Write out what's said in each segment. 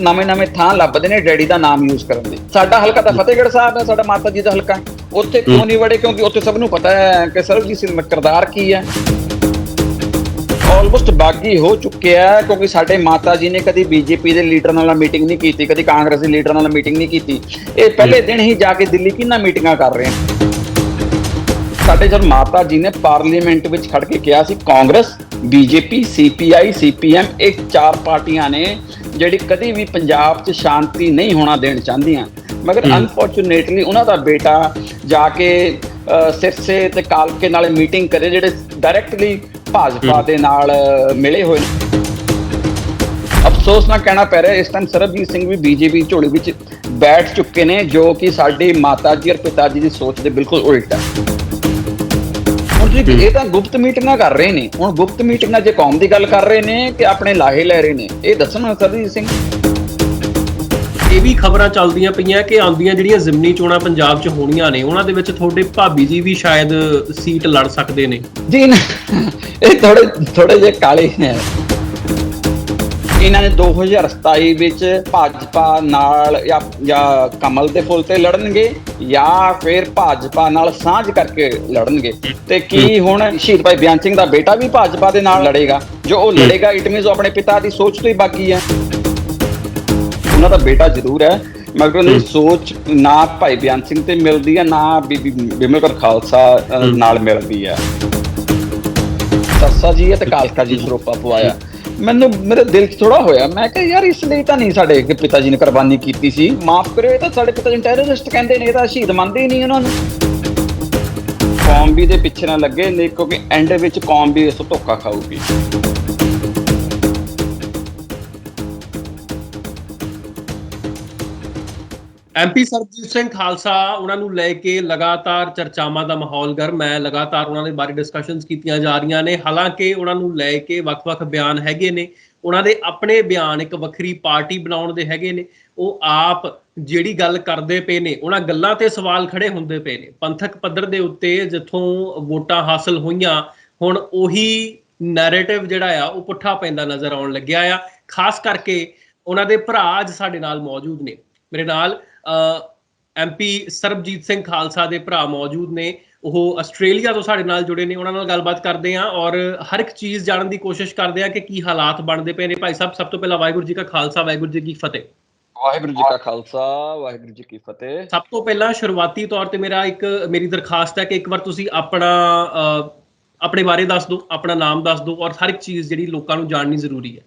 ਨਵੇਂ ਨਵੇਂ ਥਾਂ ਲੱਭਦੇ ਨੇ ਡੈਡੀ ਦਾ ਨਾਮ ਯੂਜ਼ ਕਰਨ ਦੀ ਸਾਡਾ ਹਲਕਾ ਤਾਂ ਫਤਿਹਗੜ੍ਹ ਸਾਹਿਬ ਹੈ ਸਾਡਾ ਮਾਤਾ ਜੀ ਦਾ ਹਲਕਾ। ਉੱਥੇ ਕਿਉਂ ਨਹੀਂ ਵੜੇ? ਕਿਉਂਕਿ ਉੱਥੇ ਸਭ ਨੂੰ ਪਤਾ ਹੈ ਕਿ ਸਰਬਜੀਤ ਸਿੰਘ ਦਾ ਕਿਰਦਾਰ ਕੀ ਹੈ। ਆਲਮੋਸਟ ਬਾਗੀ ਹੋ ਚੁੱਕਿਆ ਹੈ ਕਿਉਂਕਿ ਸਾਡੇ ਮਾਤਾ ਜੀ ਨੇ ਕਦੀ ਬੀਜੇਪੀ ਦੇ ਲੀਡਰ ਨਾਲ ਮੀਟਿੰਗ ਨਹੀਂ ਕੀਤੀ ਕਦੀ ਕਾਂਗਰਸ ਦੇ ਲੀਡਰ ਨਾਲ ਮੀਟਿੰਗ ਨਹੀਂ ਕੀਤੀ। ਇਹ ਪਹਿਲੇ ਦਿਨ ਹੀ ਜਾ ਕੇ ਦਿੱਲੀ ਕਿੰਨਾ ਮੀਟਿੰਗਾਂ ਕਰ ਰਹੇ ਹਨ ਸਾਡੇ ਜਦ ਮਾਤਾ ਜੀ ਨੇ ਪਾਰਲੀਮੈਂਟ ਵਿੱਚ ਖੜ ਕੇ ਕਿਹਾ ਸੀ ਕਾਂਗਰਸ ਬੀਜੇਪੀ ਸੀਪੀਆਈ ਸੀਪੀਐਮ ਇਹ ਚਾਰ ਪਾਰਟੀਆਂ ਨੇ ਜਿਹੜੀ ਕਦੀ ਵੀ ਪੰਜਾਬ 'ਚ ਸ਼ਾਂਤੀ ਨਹੀਂ ਹੋਣਾ ਦੇਣ ਚਾਹੁੰਦੀਆਂ ਮਗਰ ਅਨਫੋਰਚੂਨੇਟਲੀ ਉਹਨਾਂ ਦਾ ਬੇਟਾ ਜਾ ਕੇ ਸਿਰਸੇ ਤੇ ਕਾਲਕੇ ਨਾਲ ਮੀਟਿੰਗ ਕਰੇ ਜਿਹੜੇ ਡਾਇਰੈਕਟਲੀ ਭਾਜਪਾ ਦੇ ਨਾਲ ਮਿਲੇ ਹੋਏ ਨੇ। ਅਫਸੋਸ ਨਾ ਕਹਿਣਾ ਪੈ ਰਿਹਾ ਇਸ ਟਾਈਮ ਸਰਬਜੀਤ ਸਿੰਘ ਵੀ ਬੀਜੇਪੀ ਝੋਲੀ ਵਿੱਚ ਬੈਠ ਚੁੱਕੇ ਨੇ ਜੋ ਕਿ ਸਾਡੀ ਮਾਤਾ ਜੀ ਔਰ ਪਿਤਾ ਜੀ ਦੀ ਸੋਚ ਦੇ ਬਿਲਕੁਲ ਉਲਟ ਹੈ। ਜੀ ਇਹ ਤਾਂ ਗੁਪਤ ਮੀਟਿੰਗਾਂ ਕਰ ਰਹੇ ਨੇ। ਹੁਣ ਗੁਪਤ ਮੀਟਿੰਗਾਂ ਜੇ ਕੌਮ ਦੀ ਗੱਲ ਕਰ ਰਹੇ ਨੇ ਕਿ ਆਪਣੇ ਲਾਹੇ ਲੈ ਰਹੇ ਨੇ। ਇਹ ਦੱਸਣ ਸਰਬਜੀਤ ਸਿੰਘ? ਇਹ ਵੀ ਖਬਰਾਂ ਚੱਲਦੀਆਂ ਪਈਆਂ ਕਿ ਆਉਂਦੀਆਂ ਜਿਹੜੀਆਂ ਜ਼ਿਮਨੀ ਚੋਣਾਂ ਪੰਜਾਬ 'ਚ ਹੋਣੀਆਂ ਨੇ ਉਹਨਾਂ ਦੇ ਵਿੱਚ ਤੁਹਾਡੇ ਭਾਬੀ ਜੀ ਵੀ ਸ਼ਾਇਦ ਸੀਟ ਲੜ ਸਕਦੇ ਨੇ। ਜੀ ਇਹ ਥੋੜੇ ਥੋੜੇ ਜਿਹੇ ਕਾਲੇ ਨੇ। ਇਹਨਾਂ ਨੇ 2027 ਵਿੱਚ ਭਾਜਪਾ ਨਾਲ ਜਾਂ ਜਾਂ ਕਮਲ ਦੇ ਫੁੱਲ ਤੇ ਲੜਨਗੇ ਜਾਂ ਫਿਰ ਭਾਜਪਾ ਨਾਲ ਸਾਂਝ ਕਰਕੇ ਲੜਨਗੇ। ਤੇ ਕੀ ਹੁਣ ਸ਼ਹੀਦ ਭਾਈ ਬਿਆਨ ਸਿੰਘ ਦਾ ਬੇਟਾ ਵੀ ਭਾਜਪਾ ਦੇ ਨਾਲ ਲੜੇਗਾ। ਜੋ ਉਹ ਲੜੇਗਾ ਇਟ ਮੀਨਸ ਆਪਣੇ ਪਿਤਾ ਦੀ ਸੋਚ ਤੋਂ ਹੀ ਬਾਗੀ ਹੈ। ਉਹਨਾਂ ਦਾ ਬੇਟਾ ਜ਼ਰੂਰ ਹੈ ਮਗਰ ਉਹਨਾਂ ਦੀ ਸੋਚ ਨਾ ਭਾਈ ਬਿਆਨ ਸਿੰਘ ਤੇ ਮਿਲਦੀ ਹੈ ਨਾ ਬੀਬੀ ਬਿਮਲ ਕੌਰ ਖਾਲਸਾ ਨਾਲ ਮਿਲਦੀ ਹੈ। ਸੱਸਾ ਜੀ ਤੇ ਕਾਲਕਾ ਜੀ ਸਰੋਪਾ ਪਵਾਇਆ। ਮੈਨੂੰ ਮੇਰੇ ਦਿਲ 'ਚ ਥੋੜਾ ਹੋਇਆ। ਮੈਂ ਕਿਹਾ, ਯਾਰ, ਇਸ ਲਈ ਤਾਂ ਨਹੀਂ ਸਾਡੇ ਪਿਤਾ ਜੀ ਨੇ ਕੁਰਬਾਨੀ ਕੀਤੀ ਸੀ। ਮਾਫ ਕਰਿਓ, ਇਹ ਤਾਂ ਸਾਡੇ ਪਿਤਾ ਜੀ ਟੈਰਰਿਸਟ ਕਹਿੰਦੇ ਨੇ, ਇਹ ਤਾਂ ਸ਼ਹੀਦ ਮੰਨਦੇ ਹੀ ਨਹੀਂ ਉਹਨਾਂ ਨੂੰ। ਕੌਮ ਵੀ ਦੇ ਪਿੱਛੇ ਨਾ ਲੱਗੇ ਨੇ ਕਿਉਂਕਿ ਐਂਡ ਵਿੱਚ ਕੌਮ ਵੀ ਇਸ ਤੋਂ ਧੋਖਾ ਖਾਊਗੀ। ਐਮਪੀ ਸਰਬਜੀਤ ਸਿੰਘ ਖਾਲਸਾ, ਉਹਨਾਂ ਨੂੰ ਲੈ ਕੇ ਲਗਾਤਾਰ ਚਰਚਾਵਾਂ ਦਾ ਮਾਹੌਲ ਗਰਮ ਹੈ, ਲਗਾਤਾਰ ਉਹਨਾਂ ਦੇ ਬਾਰੇ ਡਿਸਕਸ਼ਨਸ ਕੀਤੀਆਂ ਜਾ ਰਹੀਆਂ ਨੇ। ਹਾਲਾਂਕਿ ਉਹਨਾਂ ਨੂੰ ਲੈ ਕੇ ਵੱਖ-ਵੱਖ ਬਿਆਨ ਹੈਗੇ ਨੇ। ਉਹਨਾਂ ਦੇ ਆਪਣੇ ਬਿਆਨ ਇੱਕ ਵੱਖਰੀ ਪਾਰਟੀ ਬਣਾਉਣ ਦੇ ਹੈਗੇ ਨੇ। ਉਹ ਆਪ ਜਿਹੜੀ ਗੱਲ ਕਰਦੇ ਪਏ ਨੇ, ਉਹਨਾਂ ਗੱਲਾਂ ਤੇ ਸਵਾਲ ਖੜੇ ਹੁੰਦੇ ਪਏ ਨੇ। ਪੰਥਕ ਪੱਧਰ ਦੇ ਉੱਤੇ ਜਿੱਥੋਂ ਵੋਟਾਂ ਹਾਸਲ ਹੋਈਆਂ, ਹੁਣ ਉਹੀ ਨੈਰੇਟਿਵ ਜਿਹੜਾ ਆ, ਉਹ ਪੁੱਠਾ ਪੈਂਦਾ ਨਜ਼ਰ ਆਉਣ ਲੱਗਿਆ ਆ। ਖਾਸ ਕਰਕੇ ਉਹਨਾਂ ਦੇ ਭਰਾ ਅੱਜ ਸਾਡੇ ਨਾਲ ਮੌਜੂਦ ਨੇ। ਮੇਰੇ ਨਾਲ ਐਮਪੀ ਸਰਬਜੀਤ ਸਿੰਘ ਖਾਲਸਾ ਦੇ ਭਰਾ ਮੌਜੂਦ ਨੇ। ਉਹ ਆਸਟ੍ਰੇਲੀਆ ਤੋਂ ਸਾਡੇ ਨਾਲ ਜੁੜੇ ਨੇ ਉਹਨਾਂ ਨਾਲ ਗੱਲਬਾਤ ਕਰਦੇ ਆਂ ਔਰ ਹਰ ਇੱਕ ਚੀਜ਼ ਜਾਣਨ ਦੀ ਕੋਸ਼ਿਸ਼ ਕਰਦੇ ਆਂ ਕਿ ਕੀ ਹਾਲਾਤ ਬਣਦੇ ਪਏ ਨੇ। ਭਾਈ ਸਾਹਿਬ ਸਭ ਤੋਂ ਪਹਿਲਾਂ ਵਾਹਿਗੁਰੂ ਜੀ ਕਾ ਖਾਲਸਾ ਵਾਹਿਗੁਰੂ ਜੀ ਕੀ ਫਤਿਹ। ਵਾਹਿਗੁਰੂ ਜੀ ਕਾ ਖਾਲਸਾ ਵਾਹਿਗੁਰੂ ਜੀ ਕੀ ਫਤਿਹ। ਸਭ ਤੋਂ ਪਹਿਲਾਂ ਸ਼ੁਰੂਆਤੀ ਤੌਰ ਤੇ ਮੇਰਾ ਇੱਕ ਮੇਰੀ ਦਰਖਾਸਤ ਹੈ ਕਿ ਇੱਕ ਵਾਰ ਤੁਸੀਂ ਆਪਣਾ ਆਪਣੇ ਬਾਰੇ ਦੱਸ ਦਿਓ ਆਪਣਾ ਨਾਮ ਦੱਸ ਦਿਓ ਔਰ ਹਰ ਇੱਕ ਚੀਜ਼ ਜਿਹੜੀ ਲੋਕਾਂ ਨੂੰ ਜਾਣਨੀ ਜ਼ਰੂਰੀ ਹੈ।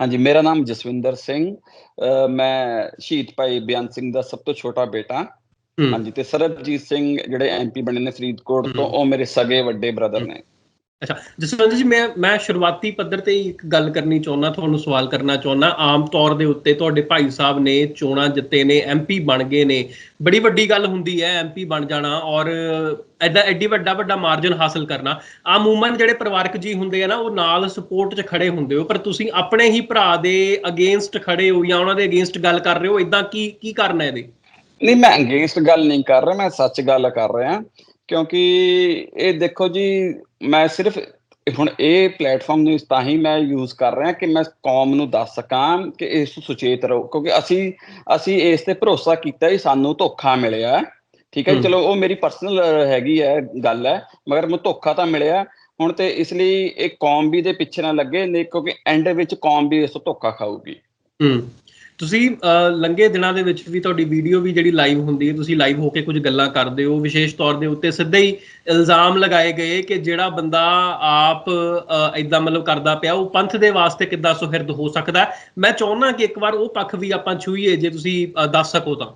ਹਾਂਜੀ ਮੇਰਾ ਨਾਮ ਜਸਵਿੰਦਰ ਸਿੰਘ ਮੈਂ ਸ਼ਹੀਦ ਭਾਈ ਬਿਆਨ ਸਿੰਘ ਦਾ ਸਭ ਤੋਂ ਛੋਟਾ ਬੇਟਾ। ਹਾਂਜੀ ਤੇ ਸਰਬਜੀਤ ਸਿੰਘ ਜਿਹੜੇ ਐਮਪੀ ਬਣੇ ਨੇ ਫਰੀਦਕੋਟ ਤੋਂ। ਉਹ ਮੇਰੇ ਸਗੇ ਵੱਡੇ ਬ੍ਰਦਰ ਨੇ ਅੱਛਾ, ਜਸਵੰਤ ਜੀ, ਮੈਂ ਮੈਂ ਸ਼ੁਰੂਆਤੀ ਪੱਧਰ ਤੇ ਇੱਕ ਗੱਲ ਕਰਨੀ ਚਾਹੁੰਦਾ, ਤੁਹਾਨੂੰ ਸਵਾਲ ਕਰਨਾ ਚਾਹੁੰਦਾ। ਆਮ ਤੌਰ ਦੇ ਉੱਤੇ ਤੁਹਾਡੇ ਭਾਈ ਸਾਹਿਬ ਨੇ ਚੋਣਾਂ ਜਿੱਤੇ ਨੇ ਐਮਪੀ ਬਣ ਗਏ ਨੇ। ਬੜੀ ਵੱਡੀ ਗੱਲ ਹੁੰਦੀ ਹੈ ਐਮਪੀ ਬਣ ਜਾਣਾ ਔਰ ਐਡਾ ਐਡੀ ਵੱਡਾ ਵੱਡਾ ਮਾਰਜਨ ਹਾਸਲ ਕਰਨਾ। ਆਮੂਮਨ ਜਿਹੜੇ ਪਰਿਵਾਰਕ ਜੀ ਹੁੰਦੇ ਆ ਨਾ, ਉਹ ਨਾਲ ਸਪੋਰਟ 'ਚ ਖੜੇ ਹੁੰਦੇ ਹੋ, ਪਰ ਤੁਸੀਂ ਆਪਣੇ ਹੀ ਭਰਾ ਦੇ ਅਗੇਂਸਟ ਖੜੇ ਹੋ ਜਾਂ ਉਹਨਾਂ ਦੇ ਅਗੇਂਸਟ ਗੱਲ ਕਰ ਰਹੇ ਹੋ ਇਦਾਂ ਕੀ ਕੀ ਕਰਨਾ ਇਹਦੇ? ਨਹੀਂ, ਮੈਂ ਅਗੇਂਸਟ ਗੱਲ ਨਹੀਂ ਕਰ ਰਿਹਾ, ਮੈਂ ਸੱਚ ਗੱਲ ਕਰ ਰਿਹਾ। ਕਿਉਂਕਿ ਇਹ ਦੇਖੋ ਜੀ ਮੈਂ ਸਿਰਫ ਹੁਣ ਇਹ ਪਲੇਟਫਾਰਮ ਨੂੰ ਤਾਂ ਹੀ ਮੈਂ ਯੂਜ਼ ਕਰ ਰਿਹਾ ਕਿ ਮੈਂ ਕੌਮ ਨੂੰ ਦੱਸ ਸਕਾਂ ਕਿ ਇਸ ਤੋਂ ਸੁਚੇਤ ਰਹੋ ਕਿਉਂਕਿ ਅਸੀਂ ਅਸੀਂ ਇਸ ਤੇ ਭਰੋਸਾ ਕੀਤਾ ਹੀ ਸਾਨੂੰ ਧੋਖਾ ਮਿਲਿਆ। ਠੀਕ ਹੈ। ਚਲੋ ਉਹ ਮੇਰੀ ਪਰਸਨਲ ਹੈਗੀ ਹੈ ਗੱਲ ਹੈ ਮਗਰ ਮੈਨੂੰ ਧੋਖਾ ਤਾਂ ਮਿਲਿਆ। ਹੁਣ ਤੇ ਇਸ ਲਈ ਇਹ ਕੌਮ ਵੀ ਦੇ ਪਿੱਛੇ ਨਾ ਲੱਗੇ ਨਹੀਂ ਕਿਉਂਕਿ ਐਂਡ ਵਿੱਚ ਕੌਮ ਵੀ ਇਸ ਤੋਂ ਧੋਖਾ ਖਾਊਗੀ। ਹੂੰ। ਤੁਸੀਂ ਲੰਘੇ ਦਿਨਾਂ ਦੇ ਵਿੱਚ ਵੀ ਤੁਹਾਡੀ ਵੀਡੀਓ ਵੀ ਜਿਹੜੀ ਲਾਈਵ ਹੁੰਦੀ ਹੈ ਤੁਸੀਂ ਲਾਈਵ ਹੋ ਕੇ ਕੁਝ ਗੱਲਾਂ ਕਰਦੇ ਹੋ ਵਿਸ਼ੇਸ਼ ਤੌਰ ਦੇ ਉੱਤੇ ਸਿੱਧੇ ਹੀ ਇਲਜ਼ਾਮ ਲਗਾਏ ਗਏ ਕਿ ਜਿਹੜਾ ਬੰਦਾ ਆਪ ਇਦਾਂ ਮਤਲਬ ਕਰਦਾ ਪਿਆ ਉਹ ਪੰਥ ਦੇ ਵਾਸਤੇ ਕਿੱਦਾਂ ਸੁਹਿਰਦ ਹੋ ਸਕਦਾ। ਮੈਂ ਚਾਹੁੰਦਾ ਕਿ ਇੱਕ ਵਾਰ ਉਹ ਪੱਖ ਵੀ ਆਪਾਂ ਛੂਈਏ ਜੇ ਤੁਸੀਂ ਦੱਸ ਸਕੋ ਤਾਂ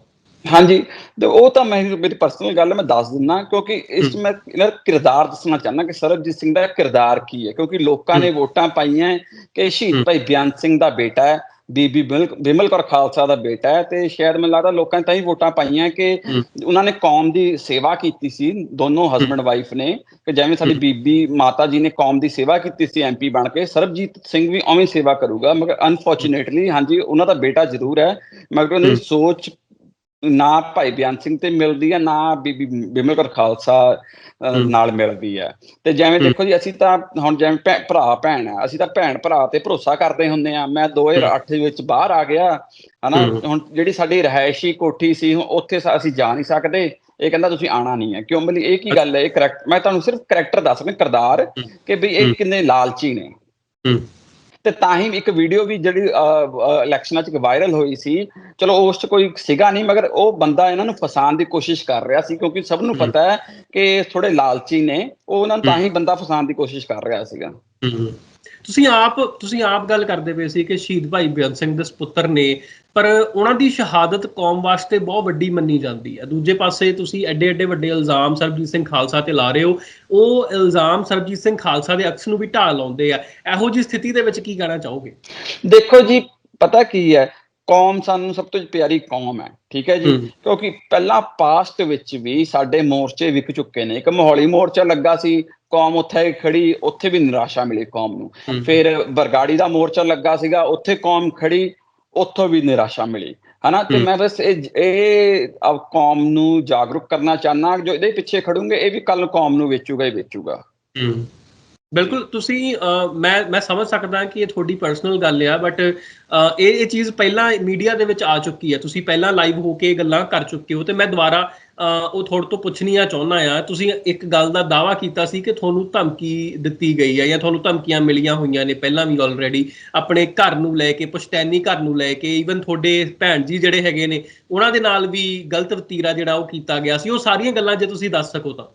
ਹਾਂਜੀ ਤੇ ਉਹ ਤਾਂ ਮੈਂ ਮੇਰੀ ਪਰਸਨਲ ਗੱਲ ਮੈਂ ਦੱਸ ਦਿੰਦਾ ਕਿਉਂਕਿ ਇਸ ਮੈਂ ਇਹਨਾਂ ਕਿਰਦਾਰ ਦੱਸਣਾ ਚਾਹੁੰਦਾ ਕਿ ਸਰਬਜੀਤ ਸਿੰਘ ਦਾ ਕਿਰਦਾਰ ਕੀ ਹੈ ਕਿਉਂਕਿ ਲੋਕਾਂ ਨੇ ਵੋਟਾਂ ਪਾਈਆਂ ਕਿ ਸ਼ਹੀਦ। ਭਾਈ ਬਿਆਨ ਸਿੰਘ ਦਾ ਬੇਟਾ ਹੈ ਬੀਬੀ ਬਿਮਲ ਕੌਰ ਖਾਲਸਾ ਦਾ ਬੇਟਾ ਹੈ ਤੇ ਸ਼ਾਇਦ ਮੈਨੂੰ ਲੱਗਦਾ ਲੋਕਾਂ ਨੇ ਤਾਂ ਹੀ ਵੋਟਾਂ ਪਾਈਆਂ ਕਿ। ਉਹਨਾਂ ਨੇ ਕੌਮ ਦੀ ਸੇਵਾ ਕੀਤੀ ਸੀ ਦੋਨੋਂ ਹਸਬੰਡ ਵਾਈਫ ਨੇ ਕਿ ਜਿਵੇਂ ਸਾਡੀ। ਬੀਬੀ ਮਾਤਾ ਜੀ ਨੇ ਕੌਮ ਦੀ ਸੇਵਾ ਕੀਤੀ ਸੀ ਐਮਪੀ ਬਣ ਕੇ ਸਰਬਜੀਤ ਸਿੰਘ ਵੀ ਉਵੇਂ ਸੇਵਾ ਕਰੂਗਾ ਮਗਰ ਅਨਫੋਰਚੂਨੇਟਲੀ ਹਾਂਜੀ ਉਹਨਾਂ ਦਾ ਬੇਟਾ ਜ਼ਰੂਰ ਹੈ ਮਗਰ ਉਹਨਾਂ ਦੀ। ਸੋਚ ਨਾ ਭਾਈ ਬਿਆਨ ਸਿੰਘ ਤੇ ਮਿਲਦੀ ਹੈ ਨਾ ਬੀਬੀ ਬਿਮਲ ਕੌਰ ਖਾਲਸਾ ਨਾਲ ਮਿਲਦੀ ਹੈ ਤੇ ਜਿਵੇਂ ਦੇਖੋ ਜੀ ਅਸੀਂ ਤਾਂ ਹੁਣ ਜਿਵੇਂ ਭਰਾ ਭੈਣ ਆ ਅਸੀਂ ਤਾਂ ਭੈਣ ਭਰਾ ਤੇ ਭਰੋਸਾ ਕਰਦੇ ਹੁੰਦੇ ਆ। ਮੈਂ 2008 ਵਿੱਚ ਬਾਹਰ ਆ ਗਿਆ ਹਨਾ? ਹੁਣ ਜਿਹੜੀ ਸਾਡੀ ਰਹਿائشੀ ਕੋਠੀ ਸੀ ਉੱਥੇ ਅਸੀਂ ਜਾ ਨਹੀਂ ਸਕਦੇ। ਇਹ ਕਹਿੰਦਾ ਤੁਸੀਂ ਆਣਾ ਨਹੀਂ ਹੈ ਕਿਉਂ? ਬਲੀ ਇਹ ਕੀ ਗੱਲ ਹੈ? ਇਹ ਕਰੈਕਟ ਮੈਂ ਤੁਹਾਨੂੰ ਸਿਰਫ ਕਰੈਕਟਰ ਦੱਸ ਰਿਹਾ ਕਿਰਦਾਰ ਕਿ ਵੀ ਇਹ ਕਿੰਨੇ ਲਾਲਚੀ ਨੇ। ਤੇ ਤਾਂ ਹੀ ਇੱਕ ਵੀਡੀਓ ਵੀ ਜਿਹੜੀ ਇਲੈਕਸ਼ਨਾਂ 'ਚ ਵਾਇਰਲ ਹੋਈ ਸੀ। ਚਲੋ ਉਸ 'ਚ ਕੋਈ ਸੀਗਾ ਨਹੀਂ ਮਗਰ ਉਹ ਬੰਦਾ ਇਹਨਾਂ ਨੂੰ ਫਸਾਉਣ ਦੀ ਕੋਸ਼ਿਸ਼ ਕਰ ਰਿਹਾ ਸੀ ਕਿਉਂਕਿ ਸਭ ਨੂੰ। ਪਤਾ ਹੈ ਕਿ ਥੋੜੇ ਲਾਲਚੀ ਨੇ। ਉਹ ਉਹਨਾਂ ਨੂੰ ਤਾਂ ਹੀ। ਬੰਦਾ ਫਸਾਉਣ ਦੀ ਕੋਸ਼ਿਸ਼ ਕਰ ਰਿਹਾ ਸੀਗਾ। ਹੂੰ। ਤੁਸੀਂ ਆਪ ਤੁਸੀਂ ਆਪ ਗੱਲ ਕਰਦੇ ਪਏ ਸੀ ਕਿ ਸ਼ਹੀਦ ਭਾਈ ਬੇਅੰਤ ਸਿੰਘ ਦੇ ਸੁਪੁੱਤਰ ਨੇ, ਪਰ ਉਹਨਾਂ ਦੀ ਸ਼ਹਾਦਤ ਕੌਮ ਵਾਸਤੇ ਬਹੁਤ ਵੱਡੀ ਮੰਨੀ ਜਾਂਦੀ ਹੈ। ਦੂਜੇ ਪਾਸੇ ਤੁਸੀਂ ਐਡੇ ਐਡੇ ਵੱਡੇ ਇਲਜ਼ਾਮ ਸਰਬਜੀਤ ਸਿੰਘ ਖਾਲਸਾ ਤੇ ਲਾ ਰਹੇ ਹੋ। ਉਹ ਇਲਜ਼ਾਮ ਸਰਬਜੀਤ ਸਿੰਘ ਖਾਲਸਾ ਦੇ ਅਕਸ ਨੂੰ ਵੀ ਢਾਹ ਲਾਉਂਦੇ ਆ। ਇਹੋ ਜੀ ਸਥਿਤੀ ਦੇ ਵਿੱਚ ਕੀ ਕਹਿਣਾ ਚਾਹੋਗੇ? ਦੇਖੋ ਜੀ, ਪਤਾ ਕੀ ਹੈ? ਕੌਮ ਸਾਨੂੰ ਸਭ ਤੋਂ ਪਿਆਰੀ ਕੌਮ ਹੈ ਠੀਕ ਹੈ ਜੀ। ਕਿਉਂਕਿ ਪਹਿਲਾਂ ਪਾਸਟ ਵਿੱਚ ਵੀ ਸਾਡੇ ਮੋਰਚੇ ਵਿਕ ਚੁੱਕੇ ਨੇ। ਇੱਕ ਮਾਹੌਲੀ ਮੋਰਚਾ ਲੱਗਾ ਸੀ ਕੌਮ ਉੱਥੇ ਖੜੀ ਉੱਥੇ ਵੀ ਨਿਰਾਸ਼ਾ ਮਿਲੀ ਕੌਮ ਨੂੰ। ਫਿਰ ਬਰਗਾੜੀ ਦਾ ਮੋਰਚਾ ਲੱਗਾ ਸੀਗਾ ਉੱਥੇ ਕੌਮ ਖੜੀ ਉੱਥੋਂ ਵੀ ਨਿਰਾਸ਼ਾ ਮਿਲੀ। ਹਨਾ? ਤੇ। ਮੈਂ ਬਸ ਇਹ ਇਹ ਕੌਮ ਨੂੰ ਜਾਗਰੂਕ ਕਰਨਾ ਚਾਹਨਾ ਜੋ ਇਹਦੇ ਪਿੱਛੇ ਖੜੂਗੇ ਇਹ ਵੀ ਕੱਲ ਕੌਮ ਨੂੰ ਵੇਚੂਗਾ ਹੀ ਵੇਚੂਗਾ। ਹੂੰ। ਬਿਲਕੁਲ, ਤੁਸੀਂ ਮੈਂ ਮੈਂ ਸਮਝ ਸਕਦਾ ਕਿ ਇਹ ਤੁਹਾਡੀ ਪਰਸਨਲ ਗੱਲ ਆ ਬਟ ਇਹ ਇਹ ਚੀਜ਼ ਪਹਿਲਾਂ ਮੀਡੀਆ ਦੇ ਵਿੱਚ ਆ ਚੁੱਕੀ ਹੈ ਤੁਸੀਂ ਪਹਿਲਾਂ ਲਾਈਵ ਹੋ ਕੇ ਇਹ ਗੱਲਾਂ ਕਰ ਚੁੱਕੇ ਹੋ ਤੇ ਮੈਂ ਦੁਬਾਰਾ ਉਹ ਤੁਹਾਡੇ ਤੋਂ ਪੁੱਛਣੀਆਂ ਚਾਹੁੰਦਾ ਆ। ਤੁਸੀਂ ਇੱਕ ਗੱਲ ਦਾ ਦਾਵਾ ਕੀਤਾ ਸੀ ਕਿ ਤੁਹਾਨੂੰ ਧਮਕੀ ਦਿੱਤੀ ਗਈ ਹੈ ਜਾਂ ਤੁਹਾਨੂੰ ਧਮਕੀਆਂ ਮਿਲੀਆਂ ਹੋਈਆਂ ਨੇ ਪਹਿਲਾਂ ਵੀ ਆਲਰੇਡੀ ਆਪਣੇ ਘਰ ਨੂੰ ਲੈ ਕੇ, ਪੁਸ਼ਤੈਨੀ ਘਰ ਨੂੰ ਲੈ ਕੇ ਈਵਨ ਤੁਹਾਡੇ ਭੈਣ ਜੀ ਜਿਹੜੇ ਹੈਗੇ ਨੇ, ਉਹਨਾਂ ਦੇ ਨਾਲ ਵੀ ਗਲਤ ਵਤੀਰਾ ਜਿਹੜਾ ਉਹ ਕੀਤਾ ਗਿਆ ਸੀ। ਉਹ ਸਾਰੀਆਂ ਗੱਲਾਂ ਜੇ ਤੁਸੀਂ ਦੱਸ ਸਕੋ ਤਾਂ।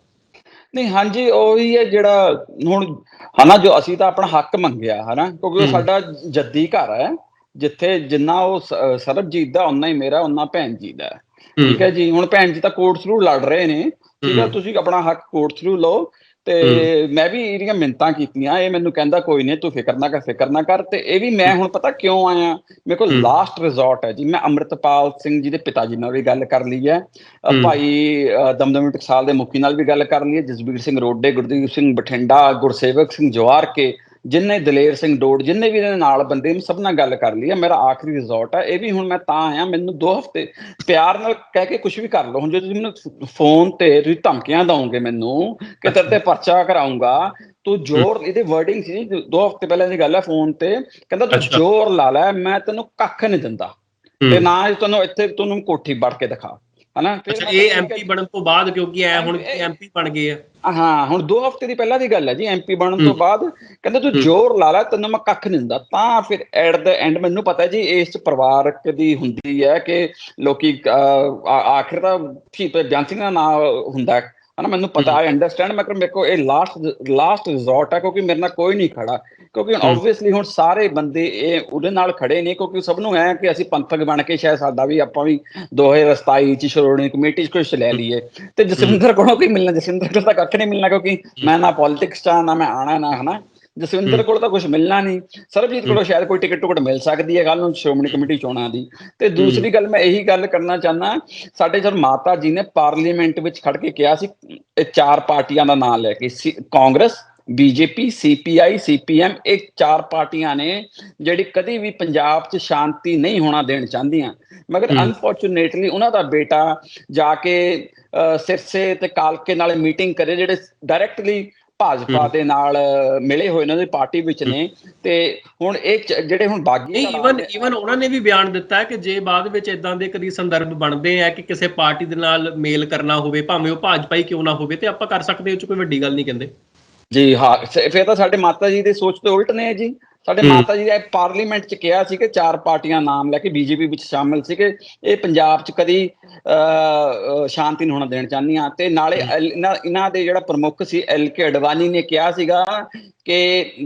ਨਹੀਂ ਹਾਂਜੀ ਉਹੀ ਹੈ ਜਿਹੜਾ ਹੁਣ ਹਨਾ ਜੋ ਅਸੀਂ ਤਾਂ ਆਪਣਾ ਹੱਕ ਮੰਗਿਆ ਹਨਾ ਕਿਉਂਕਿ ਉਹ। ਸਾਡਾ ਜੱਦੀ ਘਰ ਹੈ ਜਿੱਥੇ ਜਿੰਨਾ ਉਹ ਸਰਬਜੀਤ ਦਾ ਉਨਾ ਹੀ ਮੇਰਾ ਉਨਾ ਭੈਣ ਜੀ ਦਾ। ਠੀਕ ਹੈ ਜੀ ਹੁਣ ਭੈਣ ਜੀ ਤਾਂ ਕੋਰਟ ਥਰੂ ਲੜ ਰਹੇ ਨੇ ਠੀਕ ਹੈ। ਤੁਸੀਂ ਆਪਣਾ ਹੱਕ ਕੋਰਟ ਥਰੂ ਲਓ ਤੇ ਮੈਂ ਵੀ ਇਹਦੀਆਂ ਮਿੰਤਾਂ ਕੀਤੀਆਂ ਇਹ ਮੈਨੂੰ ਕਹਿੰਦਾ ਕੋਈ ਨਹੀਂ ਤੂੰ ਫਿਕਰ ਨਾ ਕਰ ਫਿਕਰ ਨਾ ਕਰ। ਤੇ ਇਹ ਵੀ ਮੈਂ ਹੁਣ ਪਤਾ ਕਿਉਂ ਆਇਆ? ਮੇਰੇ ਕੋਲ। ਲਾਸਟ ਰਿਜ਼ੋਰਟ ਹੈ ਜੀ। ਮੈਂ ਅੰਮ੍ਰਿਤਪਾਲ ਸਿੰਘ ਜੀ ਦੇ ਪਿਤਾ ਜੀ ਨਾਲ ਵੀ ਗੱਲ ਕਰ ਲਈ ਹੈ। ਭਾਈ ਦਮਦਮੀ ਟਕਸਾਲ ਦੇ ਮੁਖੀ ਨਾਲ ਵੀ ਗੱਲ ਕਰ ਲਈ ਹੈ। ਜਸਬੀਰ ਸਿੰਘ ਰੋਡੇ ਗੁਰਦੀਪ ਸਿੰਘ ਬਠਿੰਡਾ ਗੁਰਸੇਵਕ ਸਿੰਘ ਜਵਾਰ ਕੇ ਜਿੰਨੇ ਦਲੇਰ ਸਿੰਘ ਡੋਡ ਜਿੰਨੇ ਵੀ ਇਹਦੇ ਨਾਲ ਬੰਦੇ ਨੇ ਸਭ ਨਾਲ ਗੱਲ ਕਰ ਲਈ ਹੈ ਮੇਰਾ ਆਖਰੀ ਰਿਜ਼ੋਰਟ ਹੈ ਇਹ ਵੀ ਹੁਣ ਮੈਂ ਤਾਂ ਆਇਆ ਮੈਨੂੰ 2 ਹਫ਼ਤੇ ਪਿਆਰ ਨਾਲ ਕਹਿ ਕੇ ਕੁਝ ਵੀ ਕਰ ਲਓ। ਹੁਣ ਜੇ ਤੁਸੀਂ ਮੈਨੂੰ ਫੋਨ ਤੇ ਤੁਸੀਂ ਧਮਕੀਆਂ ਦਵੋਗੇ ਮੈਨੂੰ ਕਿ ਤੇਰੇ ਤੇ ਪਰਚਾ ਕਰਾਉਂਗਾ ਤੂੰ ਜ਼ੋਰ ਇਹਦੇ ਵਰਡਿੰਗ ਸੀ 2 ਹਫ਼ਤੇ ਪਹਿਲਾਂ ਦੀ ਗੱਲ ਹੈ ਫੋਨ ਤੇ ਕਹਿੰਦਾ ਤੂੰ। ਜ਼ੋਰ ਲਾ ਲੈ ਮੈਂ ਤੈਨੂੰ ਕੱਖ ਨਹੀਂ ਦਿੰਦਾ। ਤੇ ਨਾ ਤੈਨੂੰ ਇੱਥੇ ਤੈਨੂੰ ਕੋਠੀ ਵੜ ਕੇ ਦਿਖਾ। ਹਨਾ? ਫਿਰ ਅੱਛਾ ਇਹ ਐਮਪੀ ਬਣਨ ਤੋਂ ਬਾਅਦ ਕਿਉਂਕਿ ਐ ਹੁਣ ਐਮਪੀ ਬਣ ਗਏ ਆ। ਹਾਂ ਹੁਣ 2 ਹਫ਼ਤੇ ਦੀ ਪਹਿਲਾਂ ਦੀ ਗੱਲ ਹੈ ਜੀ ਐਮਪੀ ਬਣਨ ਤੋਂ। ਬਾਅਦ। ਕਹਿੰਦਾ ਤੂੰ। ਜ਼ੋਰ ਲਾ ਲੈ ਤੈਨੂੰ ਮੈਂ ਕੱਖ ਨਹੀਂ ਦਿੰਦਾ। ਤਾਂ ਫਿਰ ਐਟ ਦ ਐਂਡ ਮੈਨੂੰ ਪਤਾ ਜੀ ਇਸ ਪਰਿਵਾਰਕ ਦੀ ਹੁੰਦੀ ਹੈ ਕਿ ਲੋਕੀ ਆਖਿਰ ਤਾਂ ਠੀਕ ਬਿਆਨ ਸਿੰਘ ਦਾ ਨਾਮ ਹੁੰਦਾ ਹੈ। ਹਨਾ ਮੈਨੂੰ ਪਤਾ। ਆਈ ਅੰਡਰਸਟੈਂਡ ਮੈਂ ਮੇਰੇ ਕੋ ਇਹ ਲਾਸਟ ਲਾਸਟ ਰਿਜ਼ੋਰਟ ਹੈ ਕਿਉਂਕਿ ਮੇਰੇ ਨਾਲ ਕੋਈ ਨਹੀਂ ਖੜਾ। ਕਿਉਂਕਿ। ਆਬਵੀਅਸਲੀ ਹੁਣ ਸਾਰੇ ਬੰਦੇ ਇਹ ਉਹਦੇ ਨਾਲ ਖੜੇ ਨੇ ਕਿਉਂਕਿ ਸਭ ਨੂੰ ਐ ਕਿ ਅਸੀਂ ਪੰਥਕ ਬਣ ਕੇ ਸ਼ਾਇਦ ਸਾਡਾ ਵੀ ਆਪਾਂ ਵੀ 2027 ਚ ਸ਼੍ਰੋਮਣੀ ਕਮੇਟੀ ਚ ਕੁਝ ਲੈ ਲਈਏ। ਤੇ ਜਸਵਿੰਦਰ ਕੋਲੋਂ ਕੀ ਮਿਲਣਾ ਜਸਵਿੰਦਰ ਕੋਲ ਤਾਂ ਕੱਖ ਨਹੀਂ ਮਿਲਣਾ ਕਿਉਂਕਿ ਮੈਂ ਨਾ ਪੋਲਿਟਿਕਸ ਚ ਨਾ ਮੈਂ ਆਣਾ ਨਾ ਹਨਾ। ਜਸਵਿੰਦਰ। ਕੋਲ ਤਾਂ ਕੁਝ ਮਿਲਣਾ ਨਹੀਂ। ਸਰਬਜੀਤ ਕੋਲੋਂ ਸ਼ਾਇਦ ਕੋਈ ਟਿਕਟ ਟੁਕਟ ਮਿਲ ਸਕਦੀ ਹੈ ਕੱਲ ਨੂੰ ਸ਼੍ਰੋਮਣੀ ਕਮੇਟੀ ਚੋਣਾਂ ਦੀ। ਤੇ ਦੂਸਰੀ ਗੱਲ ਮੈਂ ਇਹੀ ਗੱਲ ਕਰਨਾ ਚਾਹਨਾ ਸਾਡੇ ਜਦ ਮਾਤਾ ਜੀ ਨੇ ਪਾਰਲੀਮੈਂਟ ਵਿੱਚ ਖੜ ਕੇ ਕਿਹਾ ਸੀ ਇਹ ਚਾਰ ਪਾਰਟੀਆਂ ਦਾ ਨਾਮ ਲੈ ਕੇ ਕਾਂਗਰਸ ਬੀਜੇਪੀ ਸੀਪੀਆਈ ਸੀਪੀਐਮ ਇਹ ਚਾਰ ਪਾਰਟੀਆਂ ਨੇ ਜਿਹੜੀ ਕਦੀ ਵੀ ਪੰਜਾਬ 'ਚ ਸ਼ਾਂਤੀ ਨਹੀਂ ਹੋਣਾ ਦੇਣ ਚਾਹੁੰਦੀਆਂ। ਮਗਰ। ਅਨਫੋਰਚੂਨੇਟਲੀ ਉਹਨਾਂ ਦਾ ਬੇਟਾ ਜਾ ਕੇ ਸਿਰਸੇ ਤੇ ਕਾਲਕੇ ਨਾਲ ਮੀਟਿੰਗ ਕਰੇ ਜਿਹੜੇ ਡਾਇਰੈਕਟਲੀ ਭਾਜਪਾ। ਦੇ ਨਾਲ ਮਿਲੇ ਹੋਏ ਇਹਨਾਂ ਦੀ ਪਾਰਟੀ ਵਿੱਚ ਨੇ। ਤੇ ਹੁਣ ਇਹ ਜਿਹੜੇ ਹੁਣ ਬਾਗੀ ਨਹੀਂ ਧੜਾ ਇਵਨ ਦੇ- ਇਵਨ ਉਹਨਾਂ ਨੇ ਵੀ ਬਿਆਨ ਦਿੱਤਾ ਹੈ ਕਿ ਜੇ ਬਾਅਦ ਵਿੱਚ ਇਦਾਂ ਦੇ ਕਦੀ ਸੰਦਰਭ ਬਣਦੇ ਆ ਕਿ ਕਿਸੇ ਪਾਰਟੀ ਦੇ ਨਾਲ ਮੇਲ ਕਰਨਾ ਹੋਵੇ ਭਾਵੇਂ ਉਹ ਭਾਜਪਾ ਹੀ ਕਿਉਂ ਨਾ ਹੋਵੇ ਤੇ ਆਪਾਂ ਕਰ ਸਕਦੇ ਹਾਂ ਇਹ 'ਚ ਕੋਈ ਵੱਡੀ ਗੱਲ ਨਹੀਂ ਕਹਿੰਦੇ। ਜੀ ਹਾਂ ਫਿਰ ਤਾਂ ਸਾਡੇ ਮਾਤਾ ਜੀ ਦੀ ਸੋਚ ਤੋਂ ਉਲਟ ਨੇ ਜੀ। ਸਾਡੇ। ਮਾਤਾ ਜੀ ਨੇ ਪਾਰਲੀਮੈਂਟ ਚ ਕਿਹਾ ਸੀ ਕਿ ਚਾਰ ਪਾਰਟੀਆਂ ਨਾਮ ਲੈ ਕੇ ਬੀਜੇਪੀ ਵਿੱਚ ਸ਼ਾਮਿਲ ਸੀ ਕਿ ਇਹ ਪੰਜਾਬ ਚ ਕਦੀ ਸ਼ਾਂਤੀ ਨਹੀਂ ਹੋਣਾ ਦੇਣ ਚਾਹੁੰਦੀਆਂ ਤੇ ਨਾਲੇ ਇਹਨਾਂ ਦੇ ਜਿਹੜਾ ਪ੍ਰਮੁੱਖ ਸੀ ਐਲ ਕੇ ਅਡਵਾਨੀ ਨੇ ਕਿਹਾ ਸੀਗਾ ਕਿ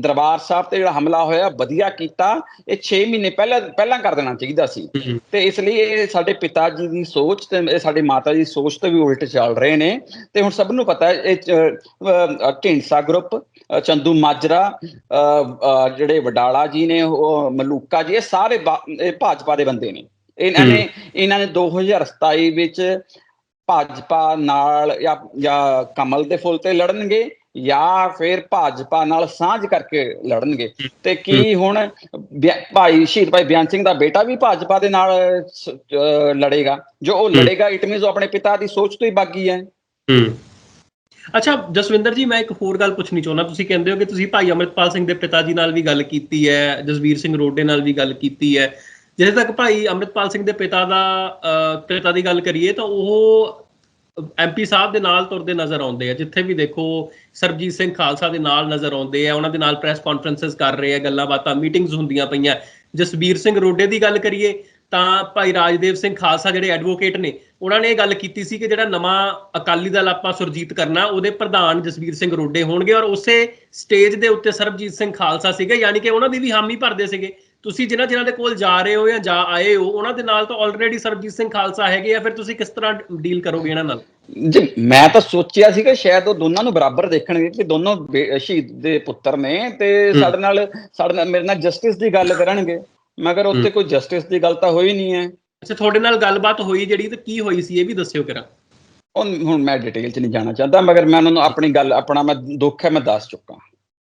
ਦਰਬਾਰ ਸਾਹਿਬ ਤੇ ਜਿਹੜਾ ਹਮਲਾ ਹੋਇਆ ਵਧੀਆ ਕੀਤਾ। ਇਹ 6 ਮਹੀਨੇ ਪਹਿਲਾਂ ਪਹਿਲਾਂ ਕਰ ਦੇਣਾ ਚਾਹੀਦਾ ਸੀ। ਤੇ ਇਸ ਲਈ ਇਹ ਸਾਡੇ ਪਿਤਾ ਜੀ ਦੀ ਸੋਚ ਤੇ ਸਾਡੇ ਮਾਤਾ ਜੀ ਦੀ ਸੋਚ ਤੋਂ ਵੀ ਉਲਟ ਚੱਲ ਰਹੇ ਨੇ। ਤੇ ਹੁਣ ਸਭ ਨੂੰ ਪਤਾ ਹੈ ਇਹ ਢੀਂਡਸਾ ਗਰੁੱਪ ਚੰਦੂ ਮਾਜਰਾ ਜਿਹੜੇ ਵਡਾਲਾ ਜੀ ਨੇ ਉਹ ਮਲੂਕਾ ਜੀ ਇਹ ਸਾਰੇ ਭਾਜਪਾ ਦੇ ਬੰਦੇ ਨੇ। ਇਹਨਾਂ। ਨੇ ਇਹਨਾਂ ਨੇ 2027 ਵਿੱਚ ਭਾਜਪਾ ਨਾਲ ਜਾਂ ਜਾਂ ਕਮਲ ਦੇ ਫੁੱਲ ਤੇ ਲੜਨਗੇ। ਜਾਂ ਫਿਰ ਭਾਜਪਾ ਨਾਲ ਸਾਂਝ ਕਰਕੇ ਲੜਨਗੇ। ਤੇ ਕੀ ਹੁਣ ਭਾਈ ਸ਼ਹੀਦ ਭਾਈ ਬਿਆਨ ਸਿੰਘ ਦਾ ਬੇਟਾ ਵੀ ਭਾਜਪਾ ਦੇ ਨਾਲ ਲੜੇਗਾ। ਜੋ ਉਹ ਲੜੇਗਾ ਇਟ ਮੀਨਸ ਉਹ ਆਪਣੇ ਪਿਤਾ ਦੀ ਸੋਚ ਤੋਂ ਹੀ ਬਾਗੀ ਹੈ। ਹੂੰ। ਅੱਛਾ ਜਸਵਿੰਦਰ ਜੀ ਮੈਂ ਇੱਕ ਹੋਰ ਗੱਲ ਪੁੱਛਣੀ ਚਾਹੁੰਦਾ। ਤੁਸੀਂ ਕਹਿੰਦੇ ਹੋ ਕਿ ਤੁਸੀਂ ਭਾਈ ਅਮਰਿਤਪਾਲ ਸਿੰਘ ਦੇ ਪਿਤਾ ਜੀ ਨਾਲ ਵੀ ਗੱਲ ਕੀਤੀ ਹੈ ਜਸਵੀਰ ਸਿੰਘ ਰੋਡੇ ਨਾਲ ਵੀ ਗੱਲ ਕੀਤੀ ਹੈ। ਜਿੱਥੇ ਤੱਕ ਭਾਈ ਅਮਰਿਤਪਾਲ ਸਿੰਘ ਦੇ ਪਿਤਾ ਦਾ ਪਿਤਾ ਦੀ ਗੱਲ ਕਰੀਏ ਤਾਂ ਉਹ ਐਮਪੀ ਸਾਹਿਬ ਦੇ ਨਾਲ ਤੁਰਦੇ ਨਜ਼ਰ ਆਉਂਦੇ ਆ, ਜਿੱਥੇ ਵੀ ਦੇਖੋ ਸਰਬਜੀਤ ਸਿੰਘ ਖਾਲਸਾ ਦੇ ਨਾਲ ਨਜ਼ਰ ਆਉਂਦੇ ਆ, ਉਹਨਾਂ ਦੇ ਨਾਲ ਪ੍ਰੈਸ ਕਾਨਫਰੰਸਸ ਕਰ ਰਹੇ ਆ, ਗੱਲਾਂ ਬਾਤਾਂ ਮੀਟਿੰਗਸ ਹੁੰਦੀਆਂ ਪਈਆਂ। ਜਸਬੀਰ ਸਿੰਘ ਰੋਡੇ ਦੀ ਗੱਲ ਕਰੀਏ, ਤਾਂ ਭਾਈ ਰਾਜਦੇਵ ਸਿੰਘ ਖਾਲਸਾ ਜਿਹੜੇ ਐਡਵੋਕੇਟ ਨੇ, ਉਹਨਾਂ ਨੇ ਇਹ ਗੱਲ ਕੀਤੀ ਸੀ ਕਿ ਜਿਹੜਾ ਨਵਾਂ ਅਕਾਲੀ ਦਲ ਆਪਾਂ ਸੁਰਜੀਤ ਕਰਨਾ, ਉਹਦੇ ਪ੍ਰਧਾਨ ਜਸਬੀਰ ਸਿੰਘ ਰੋਡੇ ਹੋਣਗੇ ਔਰ ਉਸੇ ਸਟੇਜ ਦੇ ਉੱਤੇ ਸਰਬਜੀਤ ਸਿੰਘ ਖਾਲਸਾ ਸੀਗੇ, ਯਾਨੀ ਕਿ ਉਹਨਾਂ ਦੀ ਵੀ ਹਾਮੀ ਭਰਦੇ ਸੀਗੇ। ਤੁਸੀਂ ਜਿਨ੍ਹਾਂ ਜਿਨ੍ਹਾਂ ਦੇ ਕੋਲ ਜਾ ਰਹੇ ਹੋ ਜਾਂ ਜਾ ਆਏ ਹੋ ਉਹਨਾਂ ਦੇ ਨਾਲ ਤਾਂ ਆਲਰੇਡੀ ਸਰਬਜੀਤ ਸਿੰਘ ਖਾਲਸਾ ਹੈਗੇ ਆ ਫਿਰ ਤੁਸੀਂ ਕਿਸ ਤਰ੍ਹਾਂ ਡੀਲ ਕਰੋਗੇ ਇਹਨਾਂ ਨਾਲ? ਜੀ ਮੈਂ ਤਾਂ ਸੋਚਿਆ ਸੀ ਕਿ ਸ਼ਾਇਦ ਉਹ ਦੋਨਾਂ ਨੂੰ ਬਰਾਬਰ ਦੇਖਣਗੇ ਕਿ ਦੋਨੋਂ ਸ਼ਹੀਦ ਦੇ ਪੁੱਤਰ ਨੇ ਤੇ ਸਾਡੇ ਨਾਲ ਸਾਡੇ ਨਾਲ ਮੇਰੇ ਨਾਲ ਜਸਟਿਸ ਦੀ ਗੱਲ ਕਰਨਗੇ। ਮਗਰ ਉੱਥੇ ਕੋਈ ਜਸਟਿਸ ਦੀ ਗੱਲ ਤਾਂ ਹੋਈ ਨਹੀਂ ਹੈ। ਅੱਛਾ ਤੁਹਾਡੇ ਨਾਲ ਗੱਲਬਾਤ ਹੋਈ ਜਿਹੜੀ ਤੇ ਕੀ ਹੋਈ ਸੀ ਇਹ ਵੀ ਦੱਸਿਓ ਕਿਰਾ। ਹੁਣ ਮੈਂ ਡਿਟੇਲ 'ਚ ਨਹੀਂ ਜਾਣਾ ਚਾਹੁੰਦਾ ਮਗਰ ਮੈਂ ਉਹਨਾਂ ਨੂੰ ਆਪਣੀ ਗੱਲ ਆਪਣਾ ਮੈਂ ਦੁੱਖ ਹੈ ਮੈਂ ਦੱਸ ਚੁੱਕਾ।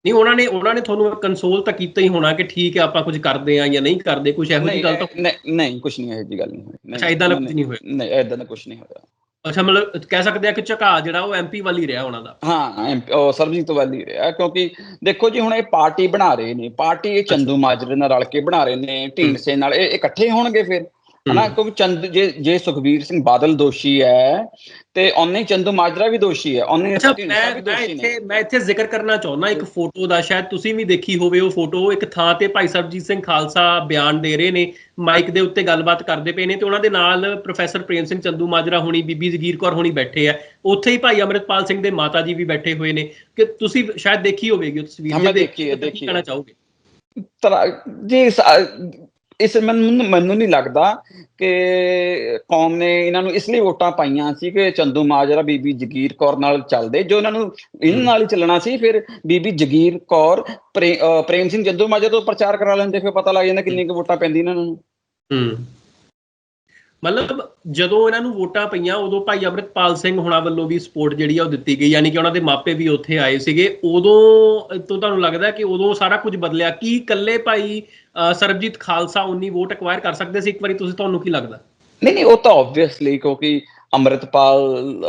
ਨਹੀਂ ਉਹਨਾਂ ਨੇ ਉਹਨਾਂ ਨੇ ਤੁਹਾਨੂੰ ਕੰਸੋਲ ਤਾਂ ਕੀਤਾ ਹੀ ਹੋਣਾ ਕਿ ਠੀਕ ਹੈ ਆਪਾਂ ਕੁਝ ਕਰਦੇ ਆ ਜਾਂ ਨਹੀਂ ਕਰਦੇ ਕੁਝ ਇਹੋ ਜਿਹੀ ਗੱਲ ਤਾਂ ਨਹੀਂ ਕੁਝ ਨਹੀਂ ਇਹੋ ਜਿਹੀ ਗੱਲ ਨਹੀਂ ਹੋਈ। ਅੱਛਾ, ਏਦਾਂ ਦਾ ਕੁਛ ਨਹੀਂ ਹੋਇਆ। ਨਹੀਂ ਐਦਾਂ ਦਾ ਕੁਝ ਨਹੀਂ ਹੋਇਆ। ਅੱਛਾ ਮਤਲਬ ਕਹਿ ਸਕਦੇ ਆ ਕਿ ਝਕਾ ਜਿਹੜਾ ਉਹ ਐਮਪੀ ਵੱਲ ਹੀ ਰਿਹਾ ਉਹਨਾਂ ਦਾ। ਹਾਂ ਉਹ ਸਰਬਜੀਤ ਵਾਲੀ ਰਿਹਾ ਕਿਉਂਕਿ ਦੇਖੋ ਜੀ ਹੁਣ ਇਹ ਪਾਰਟੀ ਬਣਾ ਰਹੇ ਨੇ ਪਾਰਟੀ ਇਹ ਚੰਦੂ ਮਾਜਰੇ ਨਾਲ ਰਲ ਕੇ ਬਣਾ ਰਹੇ ਨੇ ਢੀਂਡਸੇ ਨਾਲ ਇਹ ਇਕੱਠੇ ਹੋਣਗੇ ਫਿਰ? ਹਨਾ ਕਿਉਂਕਿ ਚੰਦ ਜੇ ਜੇ ਸੁਖਬੀਰ ਸਿੰਘ ਬਾਦਲ ਦੋਸ਼ੀ ਹੈ ਤੇ ਉਹਨੇ ਚੰਦੂ ਮਾਜਰਾ ਵੀ ਦੋਸ਼ੀ ਹੈ ਉਹਨੇ ਅੱਛਾ ਮੈਂ ਮੈਂ ਇੱਥੇ ਮੈਂ ਇੱਥੇ ਜ਼ਿਕਰ ਕਰਨਾ ਚਾਹੁੰਦਾ ਇੱਕ ਫੋਟੋ ਦਾ ਸ਼ਾਇਦ ਤੁਸੀਂ ਵੀ ਦੇਖੀ ਹੋਵੇ ਉਹ ਫੋਟੋ ਇੱਕ ਥਾਂ ਤੇ ਭਾਈ ਸਰਬਜੀਤ ਸਿੰਘ ਖਾਲਸਾ ਬਿਆਨ ਦੇ ਰਹੇ ਨੇ ਮਾਈਕ ਦੇ ਉੱਤੇ ਗੱਲਬਾਤ ਕਰਦੇ ਪਏ ਨੇ ਤੇ ਉਹਨਾਂ ਦੇ ਨਾਲ ਪ੍ਰੋਫੈਸਰ ਪ੍ਰੇਮ ਸਿੰਘ ਚੰਦੂ ਮਾਜਰਾ ਹੋਣੀ ਬੀਬੀ ਜਗੀਰ ਕੌਰ ਹੋਣੀ ਬੈਠੇ ਆ ਉੱਥੇ ਹੀ ਭਾਈ ਅਮਰਿਤਪਾਲ ਸਿੰਘ ਦੇ ਮਾਤਾ ਜੀ ਵੀ ਬੈਠੇ ਹੋਏ ਨੇ ਕਿ ਤੁਸੀਂ ਸ਼ਾਇਦ ਦੇਖੀ ਹੋਵੇਗੀ ਉਹ ਤਸਵੀਰ ਜੇ ਦੇਖੀ ਹੈ, ਦੇਖੀ ਕਹਿਣਾ ਹੈ। ਚਾਹੋਗੇ? ਤਰਾ ਜੀ ਇਸ- ਮੈਨੂੰ ਮੈਨੂੰ ਨਹੀਂ ਲੱਗਦਾ ਕਿ ਕੌਮ ਨੇ ਇਹਨਾਂ ਨੂੰ ਇਸ ਲਈ ਵੋਟਾਂ ਪਾਈਆਂ ਸੀ ਕਿ ਚੰਦੂ ਮਾਜਰਾ, ਬੀਬੀ ਜਗੀਰ ਕੌਰ ਨਾਲ ਚੱਲਦੇ, ਜੋ ਇਹਨਾਂ ਨੂੰ ਇਹਨਾਂ ਨਾਲ ਹੀ ਚੱਲਣਾ ਸੀ। ਫਿਰ ਬੀਬੀ ਜਗੀਰ ਕੌਰ ਪ੍ਰੇ- ਅਹ ਪ੍ਰੇਮ ਸਿੰਘ ਚੰਦੂ ਮਾਜਰਾ ਤੋਂ ਪ੍ਰਚਾਰ ਕਰਾ ਲੈਂਦੇ, ਫਿਰ ਪਤਾ ਲੱਗ ਜਾਂਦਾ ਕਿੰਨੀ ਕੁ ਵੋਟਾਂ ਪੈਂਦੀਆਂ ਇਹਨਾਂ ਨੂੰ। ਹੂੰ। ਮਤਲਬ ਜਦੋਂ ਇਹਨਾਂ ਨੂੰ ਵੋਟਾਂ ਪਈਆਂ ਉਦੋਂ ਭਾਈ ਅਮਰਿਤਪਾਲ ਸਿੰਘ ਹੁਣਾਂ ਵੱਲੋਂ ਵੀ ਸਪੋਰਟ ਜਿਹੜੀ ਆ ਉਹ ਦਿੱਤੀ ਗਈ ਯਾਨੀ ਕਿ ਉਹਨਾਂ ਦੇ ਮਾਪੇ ਵੀ ਉੱਥੇ ਆਏ ਸੀਗੇ। ਉਦੋਂ ਤੋਂ ਤੁਹਾਨੂੰ ਲੱਗਦਾ ਕਿ ਉਦੋਂ ਸਾਰਾ ਕੁਝ ਬਦਲਿਆ? ਕੀ ਇਕੱਲੇ ਭਾਈ ਸਰਬਜੀਤ ਖਾਲਸਾ ਉਨੀ ਵੋਟ ਐਕਵਾਇਰ ਕਰ ਸਕਦੇ ਸੀ? ਇੱਕ ਵਾਰੀ ਤੁਸੀਂ ਤੁਹਾਨੂੰ ਕੀ ਲੱਗਦਾ? ਨਹੀਂ ਨਹੀਂ ਉਹ ਤਾਂ ਆਬਵੀਅਸਲੀ ਕਿਉਂਕਿ ਅੰਮ੍ਰਿਤਪਾਲ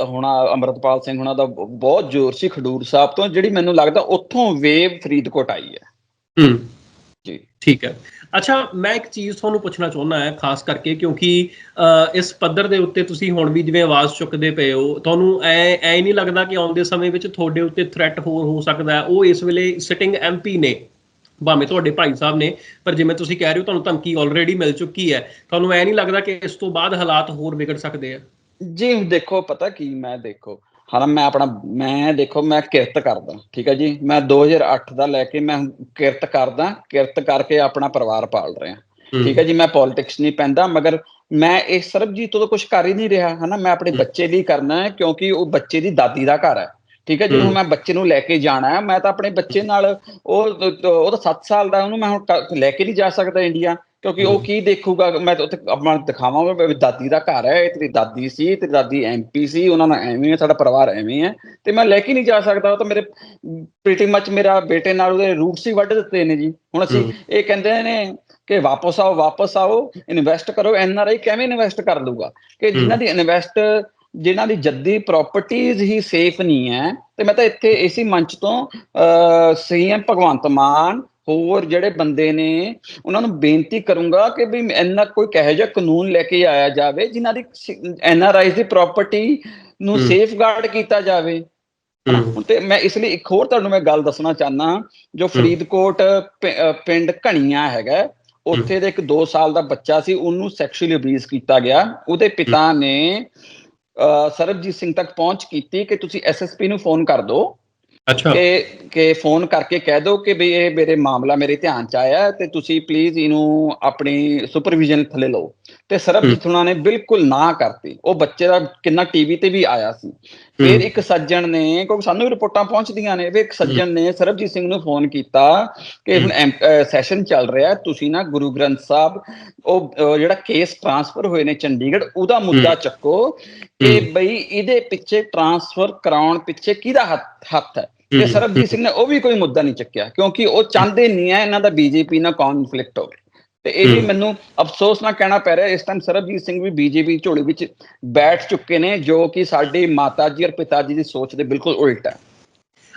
ਹੋਣਾ ਅੰਮ੍ਰਿਤਪਾਲ ਸਿੰਘ ਹੋਣਾ ਦਾ ਬਹੁਤ ਜ਼ੋਰ ਸੀ ਖਡੂਰ ਸਾਹਿਬ ਤੋਂ ਜਿਹੜੀ ਮੈਨੂੰ ਲੱਗਦਾ ਉੱਥੋਂ ਵੇਵ ਫਰੀਦਕੋਟ ਆਈ ਹੈ। ਹੂੰ। ਜੀ। ਠੀਕ ਹੈ। ਅੱਛਾ ਮੈਂ ਇੱਕ ਚੀਜ਼ ਤੁਹਾਨੂੰ ਪੁੱਛਣਾ ਚਾਹੁੰਦਾ ਹਾਂ ਖਾਸ ਕਰਕੇ ਕਿਉਂਕਿ ਇਸ ਪੱਧਰ ਦੇ ਉੱਤੇ ਤੁਸੀਂ ਹੁਣ ਵੀ ਜਿਵੇਂ ਆਵਾਜ਼ ਚੁੱਕਦੇ ਪਏ ਹੋ ਤੁਹਾਨੂੰ ਐ ਐ ਨਹੀਂ ਲੱਗਦਾ ਕਿ ਆਉਂਦੇ ਸਮੇਂ ਵਿੱਚ ਤੁਹਾਡੇ ਉੱਤੇ ਥ੍ਰੈਟ ਹੋਰ ਹੋ ਸਕਦਾ ਹੈ? ਉਹ ਇਸ ਵੇਲੇ ਸਿਟਿੰਗ ਐਮਪੀ ਨੇ ਭਾਵੇਂ ਤੁਹਾਡੇ ਭਾਈ ਸਾਹਿਬ ਨੇ ਪਰ ਜਿਵੇਂ ਤੁਸੀਂ ਕਹਿ ਰਹੇ ਹੋ ਤੁਹਾਨੂੰ ਧਮਕੀ ਆਲਰੇਡੀ ਮਿਲ ਚੁੱਕੀ ਹੈ। ਤੁਹਾਨੂੰ ਐ ਨਹੀਂ ਲੱਗਦਾ ਕਿ ਇਸ ਤੋਂ ਬਾਅਦ ਹਾਲਾਤ ਹੋਰ ਵਿਗੜ ਸਕਦੇ ਆ? ਜੀ ਦੇਖੋ ਪਤਾ ਕੀ ਮੈਂ ਦੇਖੋ ਹਾਂ ਮੈਂ ਆਪਣਾ ਮੈਂ ਦੇਖੋ ਮੈਂ ਕਿਰਤ ਕਰਦਾ ਠੀਕ ਹੈ ਜੀ? ਮੈਂ 2008 ਦਾ ਲੈ ਕੇ ਮੈਂ ਕਿਰਤ ਕਰਦਾ ਕਿਰਤ ਕਰਕੇ ਆਪਣਾ ਪਰਿਵਾਰ ਪਾਲ ਰਿਹਾ। ਠੀਕ ਹੈ ਜੀ? ਮੈਂ ਪੋਲਿਟਿਕਸ ਨਹੀਂ ਪੈਂਦਾ ਮਗਰ ਮੈਂ ਇਹ ਸਰਬਜੀਤ ਤੋਂ ਕੁਝ ਕਰ ਹੀ ਨਹੀਂ ਰਿਹਾ ਹਨਾ? ਮੈਂ ਆਪਣੇ। ਬੱਚੇ ਲਈ ਕਰਨਾ ਹੈ ਕਿਉਂਕਿ ਉਹ ਬੱਚੇ ਦੀ ਦਾਦੀ ਦਾ ਘਰ ਹੈ। ਠੀਕ ਹੈ। ਜਦੋਂ। ਮੈਂ ਬੱਚੇ ਨੂੰ ਲੈ ਕੇ ਜਾਣਾ ਹੈ ਮੈਂ ਤਾਂ ਆਪਣੇ ਬੱਚੇ ਨਾਲ ਉਹ ਉਹ ਤਾਂ 7 ਸਾਲ ਦਾ ਉਹਨੂੰ ਮੈਂ ਹੁਣ ਲੈ ਕੇ ਨਹੀਂ ਜਾ ਸਕਦਾ ਇੰਡੀਆ। ਕਿਉਂਕਿ ਉਹ। ਕੀ ਦੇਖੂਗਾ ਮੈਂ ਉੱਥੇ ਆਪਣਾ ਦਿਖਾਵਾਂਗਾ ਵੀ ਦਾਦੀ ਦਾ ਘਰ ਹੈ ਤੇਰੀ ਦਾਦੀ ਸੀ ਤੇਰੀ ਦਾਦੀ ਐਮਪੀ ਸੀ ਉਹਨਾਂ ਨਾਲ ਐਵੇਂ ਹੈ ਸਾਡਾ ਪਰਿਵਾਰ ਐਵੇਂ ਹੈ ਤੇ ਮੈਂ ਲੈ ਕੇ ਨਹੀਂ ਜਾ ਸਕਦਾ ਉਹ ਤਾਂ ਮੇਰੇ ਪ੍ਰੀਟੀ ਮੱਚ ਮੇਰਾ ਬੇਟੇ ਨਾਲ ਉਹਦੇ ਰੂਟਸ ਹੀ ਵੱਢ ਦਿੱਤੇ ਨੇ ਜੀ ਹੁਣ ਅਸੀਂ। ਇਹ ਕਹਿੰਦੇ ਨੇ ਕਿ ਵਾਪਸ ਆਓ ਵਾਪਸ ਆਓ ਇਨਵੈਸਟ ਕਰੋ ਐਨਆਰਆਈ ਕਿਵੇਂ ਇਨਵੈਸਟ ਕਰ ਲੂਗਾ ਕਿ ਜਿਨ੍ਹਾਂ ਦੀ ਇਨਵੈਸਟ ਜਿਨ੍ਹਾਂ ਦੀ ਜੱਦੀ ਪ੍ਰਾਪਰਟੀਆਂ ਹੀ ਸੇਫ ਨਹੀਂ ਹੈ ਤੇ ਮੈਂ ਤਾਂ ਇੱਥੇ ਇਸੇ ਮੰਚ ਤੋਂ ਸੀਐਮ ਭਗਵੰਤ ਮਾਨ ਹੋਰ ਜਿਹੜੇ ਬੰਦੇ ਨੇ ਉਹਨਾਂ ਨੂੰ ਬੇਨਤੀ ਕਰੂੰਗਾ ਕਿ ਵੀ ਇੰਨਾ ਕੋਈ ਕਹੇ ਜਿਹਾ ਕਾਨੂੰਨ ਲੈ ਕੇ ਆਇਆ ਜਾਵੇ ਜਿਨ੍ਹਾਂ ਦੀ ਐਨਆਰਆਈ ਦੀ ਪ੍ਰਾਪਰਟੀ ਨੂੰ। ਸੇਫਗਾਰਡ ਕੀਤਾ ਜਾਵੇ। ਤੇ ਮੈਂ ਇਸ ਲਈ ਇੱਕ ਹੋਰ ਤੁਹਾਨੂੰ ਮੈਂ ਗੱਲ ਦੱਸਣਾ ਚਾਹਨਾ ਜੋ ਫਰੀਦਕੋਟ ਪਿੰਡ ਘਣੀਆਂ ਹੈਗਾ ਉੱਥੇ ਦੇ ਇੱਕ 2 ਸਾਲ ਦਾ ਬੱਚਾ ਸੀ ਉਹਨੂੰ ਸੈਕਸ਼ੂਅਲੀ ਅਬਿਊਜ਼ ਕੀਤਾ ਗਿਆ। ਉਹਦੇ ਪਿਤਾ ਨੇ ਸਰਬਜੀਤ ਸਿੰਘ ਤੱਕ ਪਹੁੰਚ ਕੀਤੀ ਕਿ ਤੁਸੀਂ ਐਸਐਸਪੀ ਨੂੰ ਫੋਨ ਕਰ ਦਿਓ। ਅੱਛਾ। ਕਿ ਕਿ ਫੋਨ ਕਰਕੇ ਕਹਿ ਦਿਓ ਕਿ ਵੀ ਇਹ ਮੇਰੇ ਮਾਮਲਾ ਮੇਰੇ ਧਿਆਨ ਚ ਆਇਆ ਤੇ ਤੁਸੀਂ ਪਲੀਜ਼ ਇਹਨੂੰ ਆਪਣੀ ਸੁਪਰਵਿਜ਼ਨ ਥੱਲੇ ਲਓ। ਤੇ ਸਰਬਜੀਤ ਹੁਣਾਂ ਨੇ ਬਿਲਕੁਲ ਨਾ ਕਰਤੀ। ਉਹ ਬੱਚੇ ਦਾ ਕਿੰਨਾ ਟੀਵੀ ਤੇ ਵੀ ਆਇਆ ਸੀ। ਫਿਰ ਇੱਕ ਸੱਜਣ ਨੇ ਕਿਉਂਕਿ ਸਾਨੂੰ ਵੀ ਰਿਪੋਰਟਾਂ ਪਹੁੰਚਦੀਆਂ ਨੇ ਵੀ ਇੱਕ ਸੱਜਣ ਨੇ ਸਰਬਜੀਤ ਸਿੰਘ ਨੂੰ ਫੋਨ ਕੀਤਾ ਕਿ ਹੁਣ ਸੈਸ਼ਨ ਚੱਲ ਰਿਹਾ ਹੈ, ਤੁਸੀਂ ਨਾ ਗੁਰੂ ਗ੍ਰੰਥ ਸਾਹਿਬ ਉਹ ਜਿਹੜਾ ਕੇਸ ਟਰਾਂਸਫਰ ਹੋਏ ਨੇ ਚੰਡੀਗੜ੍ਹ ਉਹਦਾ ਮੁੱਦਾ ਚੱਕੋ ਕਿ। ਬਈ ਇਹਦੇ ਪਿੱਛੇ ਟਰਾਂਸਫਰ ਕਰਾਉਣ ਪਿੱਛੇ ਕਿਹਦਾ ਹੱਥ ਹੱਥ ਹੈ? ਤੇ ਸਰਬਜੀਤ ਸਿੰਘ ਨੇ ਉਹ ਵੀ ਕੋਈ ਮੁੱਦਾ ਨਹੀਂ ਚੱਕਿਆ ਕਿਉਂਕਿ ਉਹ ਚਾਹੁੰਦੇ ਨਹੀਂ ਹੈ ਇਹਨਾਂ ਦਾ ਬੀਜੇਪੀ ਨਾਲ ਕਨਫਲਿਕਟ ਹੋਵੇ। ਤੇ ਇਹ ਵੀ। ਮੈਨੂੰ ਅਫਸੋਸ ਨਾਲ ਕਹਿਣਾ ਪੈ ਰਿਹਾ ਇਸ ਟਾਈਮ ਸਰਬਜੀਤ ਸਿੰਘ ਵੀ ਬੀਜੇਪੀ ਝੋਲੀ ਵਿੱਚ ਬੈਠ ਚੁੱਕੇ ਨੇ ਜੋ ਕਿ ਸਾਡੀ ਮਾਤਾ ਜੀ ਔਰ ਪਿਤਾ ਜੀ ਦੀ ਸੋਚ ਦੇ ਬਿਲਕੁਲ ਉਲਟ ਹੈ।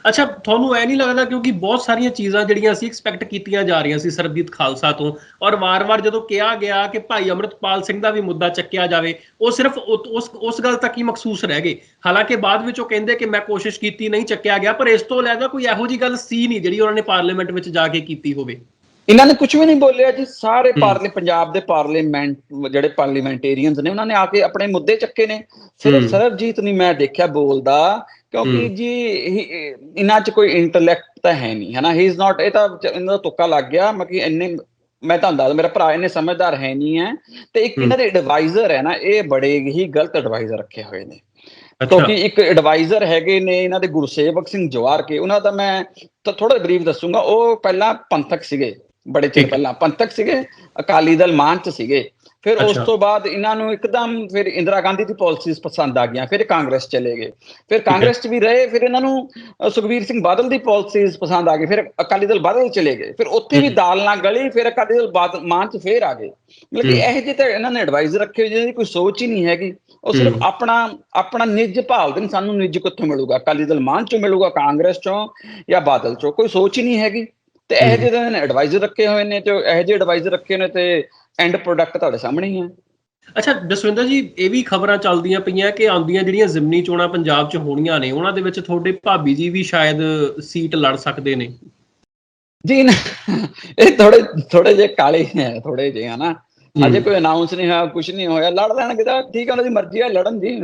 ਅੱਛਾ ਤੁਹਾਨੂੰ ਐ ਨਹੀਂ ਲੱਗਦਾ ਕਿਉਂਕਿ ਬਹੁਤ ਸਾਰੀਆਂ ਚੀਜ਼ਾਂ ਜਿਹੜੀਆਂ ਅਸੀਂ ਐਕਸਪੈਕਟ ਕੀਤੀਆਂ ਜਾ ਰਹੀਆਂ ਸੀ ਸਰਬਜੀਤ ਖਾਲਸਾ ਤੋਂ ਔਰ ਵਾਰ-ਵਾਰ ਜਦੋਂ ਕਿਹਾ ਗਿਆ ਕਿ ਭਾਈ ਅਮਰਤਪਾਲ ਸਿੰਘ ਦਾ ਵੀ ਮੁੱਦਾ ਚੱਕਿਆ ਜਾਵੇ ਉਹ ਸਿਰਫ ਉਸ ਉਸ ਗੱਲ ਤੱਕ ਹੀ ਮਖਸੂਸ ਰਹਿ ਗਏ ਹਾਲਾਂਕਿ ਬਾਅਦ ਵਿੱਚ ਉਹ ਕਹਿੰਦੇ ਕਿ ਮੈਂ ਕੋਸ਼ਿਸ਼ ਕੀਤੀ ਨਹੀਂ ਚੱਕਿਆ ਗਿਆ ਪਰ ਇਸ ਤੋਂ ਇਲਾਵਾ ਕੋਈ ਇਹੋ ਜੀ ਗੱਲ ਸੀ ਨਹੀਂ ਜਿਹੜੀ ਉਹਨਾਂ ਨੇ ਪਾਰਲੀਮੈਂਟ ਵਿੱਚ ਜਾ ਕੇ ਕੀਤੀ ਹੋਵੇ ਇਹਨਾਂ ਨੇ ਕੁਝ ਵੀ ਨਹੀਂ ਬੋਲਿਆ ਜੀ ਸਾਰੇ। ਪਾਰਲੀ ਪੰਜਾਬ ਦੇ ਪਾਰਲੀਮੈਂਟ ਜਿਹੜੇ ਪਾਰਲੀਮੈਂਟੇਰੀਅਨਸ ਨੇ ਉਹਨਾਂ ਨੇ ਆ ਕੇ ਆਪਣੇ ਮੁੱਦੇ ਚੱਕੇ ਨੇ ਸਿਰਫ। ਸਰਬਜੀਤ ਨਹੀਂ ਮੈਂ ਦੇਖਿਆ ਬੋਲਦਾ ਕਿਉਂਕਿ। ਜੀ ਇਹ- ਇਹ- ਇਹਨਾਂ 'ਚ ਕੋਈ ਇੰਟੈਲੈਕਟ ਤਾਂ ਹੈ ਨਹੀਂ ਹਨਾ ਹੀ ਇਜ਼ ਨਾਟ ਇਹ ਤਾਂ ਇਹਨਾਂ ਦਾ ਤੁੱਕਾ ਲੱਗ ਗਿਆ ਮੈਂ ਕਿ ਇੰਨੇ ਮੈਂ ਤੁਹਾਨੂੰ ਦੱਸਦਾ ਮੇਰਾ ਭਰਾ ਇੰਨੇ ਸਮਝਦਾਰ ਹੈ ਨਹੀਂ ਹੈ ਤੇ ਇੱਕ। ਇਹਨਾਂ ਦੇ ਐਡਵਾਈਜ਼ਰ ਹੈ ਨਾ ਇਹ ਬੜੇ ਹੀ ਗਲਤ ਐਡਵਾਈਜ਼ਰ ਰੱਖੇ ਹੋਏ ਨੇ ਕਿਉਂਕਿ ਇੱਕ ਐਡਵਾਈਜ਼ਰ ਹੈਗੇ ਨੇ ਇਹਨਾਂ ਦੇ ਗੁਰਸੇਵਕ ਸਿੰਘ ਜਵਾਰ ਕੇ ਉਹਨਾਂ ਦਾ ਮੈਂ ਥੋੜਾ ਬਰੀਫ ਦੱਸੂਗਾ ਉਹ ਪਹਿਲਾਂ ਪੰਥਕ ਸੀਗੇ ਬੜੇ ਚਿਰ। ਪਹਿਲਾਂ ਪੰਥਕ ਸੀਗੇ ਅਕਾਲੀ ਦਲ ਮਾਨ ਚ ਸੀਗੇ ਫਿਰ ਉਸ। ਤੋਂ ਬਾਅਦ ਇਹਨਾਂ ਨੂੰ ਇੱਕਦਮ ਫਿਰ ਇੰਦਰਾ ਗਾਂਧੀ ਦੀ ਪਾਲਿਸੀਜ਼ ਪਸੰਦ ਆ ਗਈਆਂ ਫਿਰ ਕਾਂਗਰਸ ਚਲੇ ਗਏ ਫਿਰ ਕਾਂਗਰਸ ਚ ਵੀ ਰਹੇ ਫਿਰ ਇਹਨਾਂ ਨੂੰ ਅ, ਸੁਖਬੀਰ ਸਿੰਘ ਬਾਦਲ ਦੀ ਪਾਲਿਸੀਜ਼ ਪਸੰਦ ਆ ਗਈ ਫਿਰ ਅਕਾਲੀ ਦਲ ਬਾਦਲ ਚਲੇ ਗਏ ਫਿਰ ਉੱਥੇ ਵੀ। ਦਾਲ ਨਾਲ ਗਲੀ ਫਿਰ ਅਕਾਲੀ ਦਲ ਬਾਦਲ ਚ ਫੇਰ ਆ ਗਏ ਮਤਲਬ ਕਿ। ਇਹ ਜਿਹੇ ਤਾਂ ਇਹਨਾਂ ਨੇ ਐਡਵਾਈਜ਼ਰ ਰੱਖੇ ਹੋਏ ਜਿਹਨਾਂ ਦੀ ਕੋਈ ਸੋਚ ਹੀ ਨਹੀਂ ਹੈਗੀ ਉਹ ਸਿਰਫ। ਆਪਣਾ ਆਪਣਾ ਨਿੱਜ ਭਾਲਦੇ ਨੇ ਸਾਨੂੰ ਨਿੱਜ ਕਿੱਥੋਂ ਮਿਲੂਗਾ ਅਕਾਲੀ ਦਲ ਮਾਨ ਚੋਂ ਮਿਲੂਗਾ ਕਾਂਗਰਸ ਚੋਂ ਜਾਂ ਬਾਦਲ ਚੋਂ ਕੋਈ ਸੋਚ ਹੀ ਨਹੀਂ ਹੈਗੀ ਤੇ ਇਹ। ਜਿਹੇ ਨੇ ਐਡਵਾਈਜ਼ਰ ਰੱਖੇ ਹੋਏ ਨੇ ਤੇ ਇਹ ਜਿਹੇ ਐਡਵਾਈਜ਼ਰ ਰੱਖੇ ਨੇ ਤੇ ਐਂਡ ਪ੍ਰੋਡਕਟ ਤੁਹਾਡੇ ਸਾਹਮਣੇ ਹੀ ਹੈ ਅੱਛਾ ਜਸਵਿੰਦਰ ਜੀ ਇਹ ਵੀ ਖਬਰਾਂ ਚੱਲਦੀਆਂ ਪਈਆਂ ਕਿ ਆਉਂਦੀਆਂ ਜਿਹੜੀਆਂ ਜ਼ਿਮਨੀ ਚੋਣਾਂ ਪੰਜਾਬ 'ਚ ਹੋਣੀਆਂ ਨੇ ਉਹਨਾਂ ਦੇ ਵਿੱਚ ਤੁਹਾਡੇ ਭਾਬੀ ਜੀ ਵੀ ਸ਼ਾਇਦ ਸੀਟ ਲੜ ਸਕਦੇ ਨੇ। ਜੀ ਇਹ ਥੋੜੇ ਥੋੜੇ ਜਿਹੇ ਕਾਲੇ ਹੈ ਥੋੜੇ ਜਿਹੇ ਹਨਾ ਅਜੇ ਕੋਈ ਅਨਾਉਂਸ ਨਹੀਂ ਹੋਇਆ ਕੁਝ ਨਹੀਂ ਹੋਇਆ ਲੜ ਲੈਣਗੇ ਤਾਂ ਠੀਕ ਹੈ ਉਹਨਾਂ ਦੀ ਮਰਜ਼ੀ ਹੈ ਲੜਨ ਦੀ।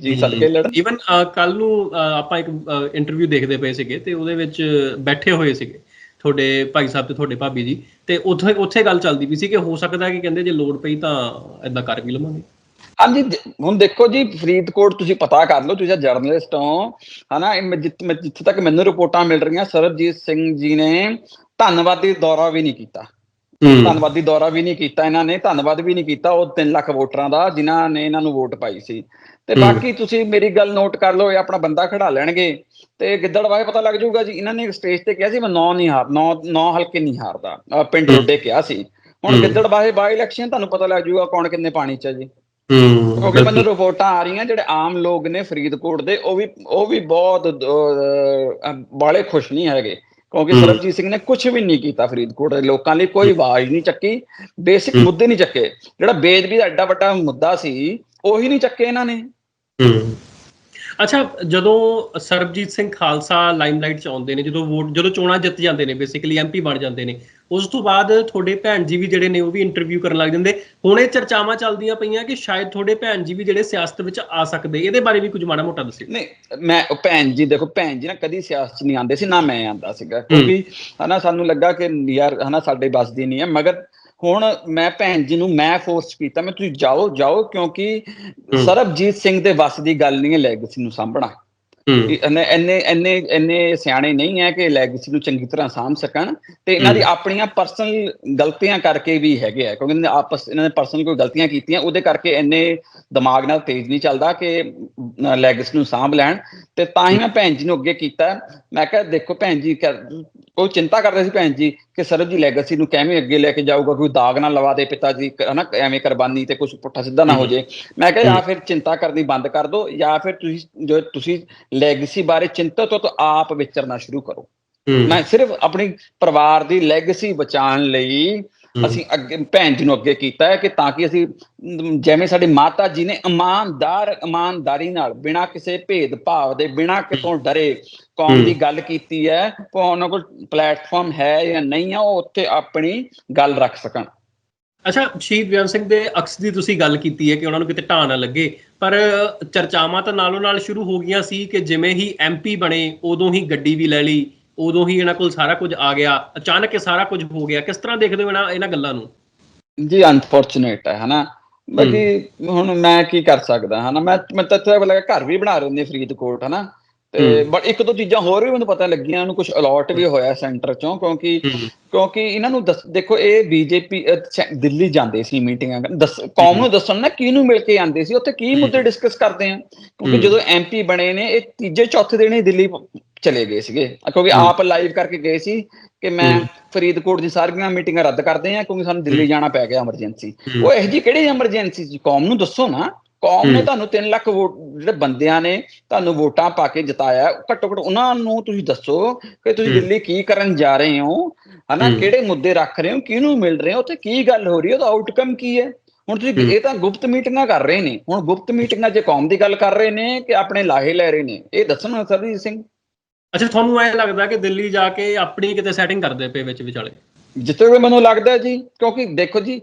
ਜੀ ਸਦਕੇ ਲੜਨ। ਇਵਨ ਕੱਲ ਨੂੰ ਆਪਾਂ ਇੱਕ ਇੰਟਰਵਿਊ ਦੇਖਦੇ ਪਏ ਸੀਗੇ ਤੇ ਉਹਦੇ ਵਿੱਚ ਬੈਠੇ ਹੋਏ ਸੀਗੇ। ਤੁਹਾਡੇ ਭਾਈ ਸਾਹਿਬ ਤੇ ਤੁਹਾਡੇ ਭਾਬੀ ਜੀ, ਤੇ ਉੱਥੇ ਉੱਥੇ ਗੱਲ ਚੱਲਦੀ ਵੀ ਸੀ ਕਿ ਹੋ ਸਕਦਾ ਕਿ ਕਹਿੰਦੇ ਜੇ ਲੋੜ ਪਈ ਤਾਂ ਏਦਾਂ ਕਰ ਵੀ ਲਵਾਂਗੇ। ਹਾਂਜੀ ਹੁਣ ਦੇਖੋ ਜੀ, ਫਰੀਦਕੋਟ ਤੁਸੀਂ ਪਤਾ ਕਰ ਲਓ, ਤੁਸੀਂ ਜਰਨਲਿਸਟ ਹੋ। ਹਨਾ, ਇਹ ਜਿੱਥੇ ਤੱਕ ਮੈਨੂੰ ਰਿਪੋਰਟਾਂ ਮਿਲ ਰਹੀਆਂ, ਸਰਬਜੀਤ ਸਿੰਘ ਜੀ ਨੇ ਧੰਨਵਾਦੀ ਦੌਰਾ ਵੀ ਨਹੀਂ ਕੀਤਾ। ਧੰਨਵਾਦੀ ਦੌਰਾ ਵੀ ਨਹੀਂ ਕੀਤਾ ਇਹਨਾਂ ਨੇ ਧੰਨਵਾਦ ਵੀ ਨਹੀਂ ਕੀਤਾ ਉਹ 3 ਲੱਖ ਵੋਟਰਾਂ ਦਾ ਜਿਨ੍ਹਾਂ ਨੇ ਇਹਨਾਂ ਨੂੰ ਵੋਟ ਪਾਈ ਸੀ। ਤੇ। ਬਾਕੀ ਤੁਸੀਂ ਮੇਰੀ ਗੱਲ ਨੋਟ ਕਰ ਲਓ ਇਹ ਆਪਣਾ ਬੰਦਾ ਖੜਾ ਲੈਣਗੇ। ਤੇ ਗਿੱਦੜਵਾਹੇ ਪਤਾ ਲੱਗ ਜਾਊਗਾ ਜੀ ਇਹਨਾਂ ਨੇ ਸਟੇਜ ਤੇ ਕਿਹਾ ਸੀ ਮੈਂ 9 ਨਹੀਂ ਹਾਰ 9 9 ਹਲਕੇ ਨਹੀਂ ਹਾਰਦਾ ਪਿੰਡ। ਰੋਡੇ ਕਿਹਾ ਸੀ। ਹੁਣ ਹਮ। ਗਿੱਦੜਵਾਹੇ ਬਾਈ ਇਲੈਕਸ਼ਨ ਤੁਹਾਨੂੰ ਪਤਾ ਲੱਗ ਜਾਊਗਾ ਕੌਣ ਕਿੰਨੇ ਪਾਣੀ ਚ ਹੈ ਜੀ। ਹੂੰ ਕਿਉਂਕਿ ਮੈਨੂੰ ਰਿਪੋਰਟਾਂ ਆ ਰਹੀਆਂ ਜਿਹੜੇ ਆਮ ਲੋਕ ਨੇ ਫਰੀਦਕੋਟ ਦੇ ਉਹ ਵੀ ਉਹ ਵੀ ਬਹੁਤ ਬਾਲੇ ਖੁਸ਼ ਨਹੀਂ ਹੈਗੇ। ਕਿਉਂਕਿ। ਸਰਬਜੀਤ ਸਿੰਘ ਨੇ ਕੁਝ ਵੀ ਨਹੀਂ ਕੀਤਾ ਫਰੀਦਕੋਟ ਦੇ ਲੋਕਾਂ ਲਈ ਕੋਈ ਆਵਾਜ਼ ਨਹੀਂ ਚੱਕੀ ਬੇਸਿਕ। ਮੁੱਦੇ ਨਹੀਂ ਚੱਕੇ ਜਿਹੜਾ ਬੇਦਬੀ ਦਾ ਐਡਾ ਵੱਡਾ ਮੁੱਦਾ ਸੀ ਉਹੀ ਨਹੀਂ ਚੱਕੇ ਇਹਨਾਂ ਨੇ ਹੂੰ ਅੱਛਾ ਜਦੋਂ ਸਰਬਜੀਤ ਸਿੰਘ ਖਾਲਸਾ ਲਾਈਮਲਾਈਟ ਚ ਆਉਂਦੇ ਨੇ ਜਦੋਂ ਵੋਟ ਜਦੋਂ ਚੋਣਾਂ ਜਿੱਤ ਜਾਂਦੇ ਨੇ ਬੇਸਿਕਲੀ ਐਮਪੀ ਬਣ ਜਾਂਦੇ ਨੇ ਉਸ ਤੋਂ ਬਾਅਦ ਤੁਹਾਡੇ ਭੈਣ ਜੀ ਵੀ ਜਿਹੜੇ ਨੇ ਉਹ ਵੀ ਇੰਟਰਵਿਊ ਕਰਨ ਲੱਗ ਜਾਂਦੇ। ਹੁਣ ਇਹ ਚਰਚਾਵਾਂ ਚੱਲਦੀਆਂ ਪਈਆਂ ਕਿ ਸ਼ਾਇਦ ਤੁਹਾਡੇ ਭੈਣ ਜੀ ਵੀ ਜਿਹੜੇ ਸਿਆਸਤ ਵਿੱਚ ਆ ਸਕਦੇ। ਇਹਦੇ ਬਾਰੇ ਵੀ ਕੁਝ ਮਾੜਾ ਮੋਟਾ ਦੱਸਿਓ। ਨਹੀਂ ਮੈਂ ਭੈਣ ਜੀ ਦੇਖੋ ਭੈਣ ਜੀ ਨਾ ਕਦੀ ਸਿਆਸਤ 'ਚ ਨਹੀਂ ਆਉਂਦੇ ਸੀ ਨਾ ਮੈਂ ਆਂਦਾ ਸੀਗਾ। ਕਿਉਂਕਿ ਹਨਾ ਸਾਨੂੰ ਲੱਗਾ ਕਿ ਯਾਰ ਹਨਾ ਸਾਡੇ ਬਸ ਦੀ ਨਹੀਂ ਹੈ। ਮਗਰ ਹੁਣ ਮੈਂ ਭੈਣ ਜੀ ਨੂੰ ਮੈਂ ਫੋਰਸ ਕੀਤਾ ਮੈਂ ਤੁਸੀਂ ਜਾਓ ਜਾਓ ਕਿਉਂਕਿ। ਸਰਬਜੀਤ ਸਿੰਘ ਦੇ ਵੱਸ ਦੀ ਗੱਲ ਨਹੀਂ ਹੈ ਲੈਗਸੀ ਨੂੰ ਸਾਂਭਣਾ। ਇੰਨੇ ਇੰਨੇ ਇੰਨੇ ਸਿਆਣੇ ਨਹੀਂ ਹੈ ਕਿ ਲੈਗਸੀ ਨੂੰ ਚੰਗੀ ਤਰ੍ਹਾਂ ਸਾਂਭ ਸਕਣ ਤੇ ਇਹਨਾਂ ਦੀ। ਆਪਣੀਆਂ ਪਰਸਨਲ ਗਲਤੀਆਂ ਕਰਕੇ ਵੀ ਹੈਗੇ ਆ ਕਿਉਂਕਿ ਆਪਸ ਇਹਨਾਂ ਨੇ ਪਰਸਨਲ ਕੋਈ ਗਲਤੀਆਂ ਕੀਤੀਆਂ ਉਹਦੇ ਕਰਕੇ ਇੰਨੇ ਦਿਮਾਗ ਨਾਲ ਤੇਜ਼ ਨਹੀਂ ਚੱਲਦਾ ਕਿ ਲੈਗਸ ਨੂੰ ਸਾਂਭ ਲੈਣ ਤੇ ਤਾਂ ਹੀ ਮੈਂ ਭੈਣ ਜੀ ਨੂੰ ਅੱਗੇ ਕੀਤਾ ਮੈਂ ਕਿਹਾ ਦੇਖੋ ਭੈਣ ਜੀ ਉਹ ਚਿੰਤਾ ਕਰਦੇ ਸੀ ਭੈਣ ਜੀ ਕਿ ਸਰਬ ਜੀ ਲੈਗਸੀ ਨੂੰ ਕਿਵੇਂ ਅੱਗੇ ਲੈ ਕੇ ਜਾਊਗਾ ਕੋਈ ਦਾਗ ਨਾ ਲਵਾ ਦੇ ਪਿਤਾ ਜੀ ਹਨਾ ਐਵੇਂ ਕੁਰਬਾਨੀ ਤੇ ਕੁਝ ਪੁੱਠਾ ਸਿੱਧਾ ਨਾ ਹੋ ਜੇ। ਮੈਂ ਕਿਹਾ ਜਾਂ ਫਿਰ ਚਿੰਤਾ ਕਰਨੀ ਬੰਦ ਕਰ ਦਿਓ ਜਾਂ ਫਿਰ ਤੁਸੀਂ ਜੋ ਤੁਸੀਂ ਲੈਗਸੀ ਬਾਰੇ ਚਿੰਤਤ ਹੋ ਤਾਂ ਆਪ ਵਿਚਰਨਾ ਸ਼ੁਰੂ ਕਰੋ। ਮੈਂ ਸਿਰਫ ਆਪਣੀ ਪਰਿਵਾਰ ਦੀ ਲੈਗਸੀ ਬਚਾਉਣ ਲਈ। ਅਸੀਂ ਅੱਗੇ ਭੈਣ ਜੀ ਨੂੰ ਅੱਗੇ ਕੀਤਾ ਹੈ ਕਿ ਤਾਂ ਕਿ ਅਸੀਂ ਜਿਵੇਂ ਸਾਡੀ ਮਾਤਾ ਜੀ ਨੇ ਇਮਾਨਦਾਰ ਇਮਾਨਦਾਰੀ ਨਾਲ ਬਿਨਾਂ ਕਿਸੇ ਭੇਦਭਾਵ ਦੇ ਬਿਨਾਂ ਕਿਤੋਂ ਡਰੇ ਕੌਮ। ਦੀ ਗੱਲ ਕੀਤੀ ਹੈ ਉਹਨਾਂ ਕੋਲ ਪਲੇਟਫਾਰਮ ਹੈ ਜਾਂ ਨਹੀਂ ਹੈ ਉਹ ਉੱਥੇ ਆਪਣੀ ਗੱਲ ਰੱਖ ਸਕਣ। ਅੱਛਾ ਸ਼ਹੀਦ ਬਿਆਨ ਸਿੰਘ ਦੇ ਅਕਸ ਦੀ ਤੁਸੀਂ ਗੱਲ ਕੀਤੀ ਹੈ ਕਿ ਉਹਨਾਂ ਨੂੰ ਕਿਤੇ ਢਾਹ ਨਾ ਲੱਗੇ ਪਰ ਚਰਚਾਵਾਂ ਤਾਂ ਨਾਲੋਂ ਨਾਲ ਸ਼ੁਰੂ ਹੋ ਗਈਆਂ ਸੀ ਕਿ ਜਿਵੇਂ ਹੀ ਐਮਪੀ ਬਣੇ ਉਦੋਂ ਹੀ ਗੱਡੀ ਵੀ ਲੈ ਲਈ ਉਦੋਂ ਹੀ ਇਹਨਾਂ ਕੋਲ ਸਾਰਾ ਕੁਝ ਆ ਗਿਆ ਅਚਾਨਕ ਇਹ ਸਾਰਾ ਕੁਝ ਹੋ ਗਿਆ ਕਿਸ ਤਰ੍ਹਾਂ ਦੇਖਦੇ ਹੋ ਇਹਨਾਂ ਇਹਨਾਂ ਗੱਲਾਂ ਨੂੰ? ਜੀ ਅਨਫੋਰਚੂਨੇਟ ਹੈ ਹਨਾ? ਬਾਕੀ ਹੁਣ ਮੈਂ ਕੀ ਕਰ ਸਕਦਾ ਹਨਾ? ਮੈਂ ਮੈਂ ਤਾਂ ਇੱਥੇ ਲੱਗਾ ਘਰ ਵੀ ਬਣਾ ਰਹੇ ਨੇ ਫਰੀਦਕੋਟ ਹਨਾ? ਤੇ। ਬਟ ਇੱਕ ਦੋ ਚੀਜ਼ਾਂ ਹੋਰ ਵੀ ਮੈਨੂੰ ਪਤਾ ਲੱਗੀਆਂ ਇਹਨੂੰ ਕੁਝ ਅਲਾਟ ਵੀ ਹੋਇਆ ਸੈਂਟਰ ਚੋਂ ਕਿਉਂਕਿ ਕਿਉਂਕਿ ਇਹਨਾਂ ਨੂੰ ਦੇਖੋ ਇਹ ਬੀਜੇਪੀ ਦਿੱਲੀ ਜਾਂਦੇ ਸੀ ਮੀਟਿੰਗਾਂ ਦੱਸ ਕੌਮ ਨੂੰ ਦੱਸਣ ਨਾ ਕਿਹਨੂੰ ਮਿਲ ਕੇ ਆਉਂਦੇ ਸੀ ਉੱਥੇ ਕੀ। ਮੁੱਦੇ ਡਿਸਕਸ ਕਰਦੇ ਆ ਕਿਉਂਕਿ। ਜਦੋਂ ਐਮਪੀ ਬਣੇ ਨੇ ਇਹ ਤੀਜੇ ਚੌਥੇ ਦਿਨ ਹੀ ਦਿੱਲੀ ਚਲੇ ਗਏ ਸੀਗੇ ਕਿਉਂਕਿ। ਆਪ ਲਾਈਵ ਕਰਕੇ ਗਏ ਸੀ ਕਿ ਮੈਂ। ਫਰੀਦਕੋਟ ਦੀ ਸਾਰੀਆਂ ਮੀਟਿੰਗਾਂ ਰੱਦ ਕਰਦੇ ਆ ਕਿਉਂਕਿ ਸਾਨੂੰ ਦਿੱਲੀ। ਜਾਣਾ ਪੈ ਗਿਆ ਐਮਰਜੈਂਸੀ। ਉਹ ਇਹ ਜੀ ਕਿਹੜੀ ਐਮਰਜੈਂਸੀ ਸੀ ਕੌਮ ਨੂੰ ਦੱਸੋ ਨਾ ਕੌਮ ਨੇ। ਤੁਹਾਨੂੰ 3 ਲੱਖ ਵੋਟ ਜਿਹੜੇ ਬੰਦਿਆਂ ਨੇ ਤੁਹਾਨੂੰ ਵੋਟਾਂ ਪਾ ਕੇ ਜਿਤਾਇਆ ਘੱਟੋ ਘੱਟ ਉਹਨਾਂ ਨੂੰ ਤੁਸੀਂ ਦੱਸੋ ਕਿ ਤੁਸੀਂ। ਦਿੱਲੀ ਕੀ ਕਰਨ ਜਾ ਰਹੇ ਹੋ ਹਨਾ। ਕਿਹੜੇ ਮੁੱਦੇ ਰੱਖ ਰਹੇ ਹੋ ਕਿਹਨੂੰ ਮਿਲ ਰਹੇ ਹੋ ਤੇ ਕੀ ਗੱਲ ਹੋ ਰਹੀ ਹੈ ਉਹਦਾ ਆਊਟਕਮ ਕੀ ਹੈ ਹੁਣ ਤੁਸੀਂ। ਇਹ ਤਾਂ ਗੁਪਤ ਮੀਟਿੰਗਾਂ ਕਰ ਰਹੇ ਨੇ ਹੁਣ ਗੁਪਤ ਮੀਟਿੰਗਾਂ 'ਚ ਕੌਮ ਦੀ ਗੱਲ ਕਰ ਰਹੇ ਨੇ ਕਿ ਆਪਣੇ ਲਾਹੇ ਲੈ ਰਹੇ ਨੇ ਇਹ ਦੱਸਣ ਸਰਜੀਤ ਸਿੰਘ ਅੱਛਾ ਤੁਹਾਨੂੰ ਐ ਲੱਗਦਾ ਕਿ ਦਿੱਲੀ ਜਾ ਕੇ ਆਪਣੀ ਕਿਤੇ ਸੈਟਿੰਗ ਕਰਦੇ ਪਏ ਵਿੱਚ ਵਿਚਾਲੇ ਜਿੱਥੇ ਵੀ ਮੈਨੂੰ ਲੱਗਦਾ ਜੀ ਕਿਉਂਕਿ ਦੇਖੋ ਜੀ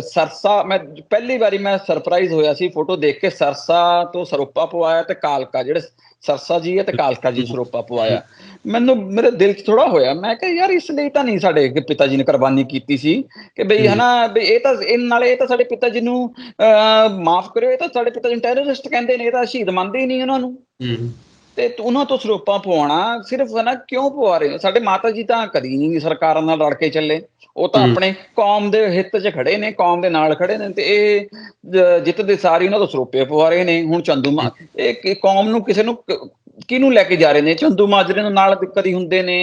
ਸਰਸਾ ਮੈਂ ਪਹਿਲੀ ਵਾਰੀ ਮੈਂ ਸਰਪ੍ਰਾਈਜ਼ ਹੋਇਆ ਸੀ ਫੋਟੋ ਦੇਖ ਕੇ ਸਰਸਾ ਤੋਂ ਸਰੋਪਾ ਪਵਾਇਆ ਤੇ ਕਾਲਕਾ ਜਿਹੜੇ ਸਰਸਾ ਜੀ ਹੈ ਤੇ ਕਾਲਕਾ ਜੀ ਸਰੋਪਾ ਪਵਾਇਆ। ਮੈਨੂੰ ਮੇਰੇ ਦਿਲ 'ਚ ਥੋੜਾ ਹੋਇਆ ਮੈਂ ਕਿਹਾ ਯਾਰ ਇਸ ਲਈ ਤਾਂ ਨਹੀਂ ਸਾਡੇ ਕਿ ਪਿਤਾ ਜੀ ਨੇ ਕੁਰਬਾਨੀ ਕੀਤੀ ਸੀ ਕਿ ਬਈ। ਹਨਾ ਵੀ ਇਹ ਤਾਂ ਇਹ ਨਾਲੇ ਇਹ ਤਾਂ ਸਾਡੇ ਪਿਤਾ ਜੀ ਨੂੰ ਮਾਫ ਕਰਿਓ ਇਹ ਤਾਂ ਸਾਡੇ ਪਿਤਾ ਜੀ ਨੂੰ ਟੈਰਰਿਸਟ ਕਹਿੰਦੇ ਨੇ ਇਹ ਤਾਂ ਸ਼ਹੀਦ ਮੰਨਦੇ ਹੀ ਨਹੀਂ ਉਹਨਾਂ ਨੂੰ। ਹੂੰ। ਤੇ ਉਹਨਾਂ ਤੋਂ ਸਰੋਪਾ ਪਵਾਉਣਾ ਸਿਰਫ ਨਾ ਕਿਉਂ ਪਵਾ ਰਹੇ ਹੋ? ਸਾਡੇ ਮਾਤਾ ਜੀ ਤਾਂ ਕਦੀ ਨਹੀਂ ਸਰਕਾਰਾਂ ਨਾਲ ਲੜ ਕੇ ਚੱਲੇ ਉਹ ਤਾਂ। ਆਪਣੇ ਕੌਮ ਦੇ ਹਿੱਤ 'ਚ ਖੜੇ ਨੇ ਕੌਮ ਦੇ ਨਾਲ ਖੜੇ ਨੇ ਤੇ ਇਹ ਜਿੱਤ ਦੇ ਸਾਰੀ ਉਹਨਾਂ ਤੋਂ ਸਰੋਪੇ ਪਵਾ ਰਹੇ ਨੇ ਹੁਣ ਚੰਦੂ ਮਾ ਇਹ ਕੌਮ ਨੂੰ ਕਿਸੇ ਨੂੰ ਕਿਹਨੂੰ ਲੈ ਕੇ ਜਾ ਰਹੇ ਨੇ? ਚੰਦੂ ਮਾਜਰੇ ਨੂੰ ਨਾਲ ਕਦੀ ਹੁੰਦੇ ਨੇ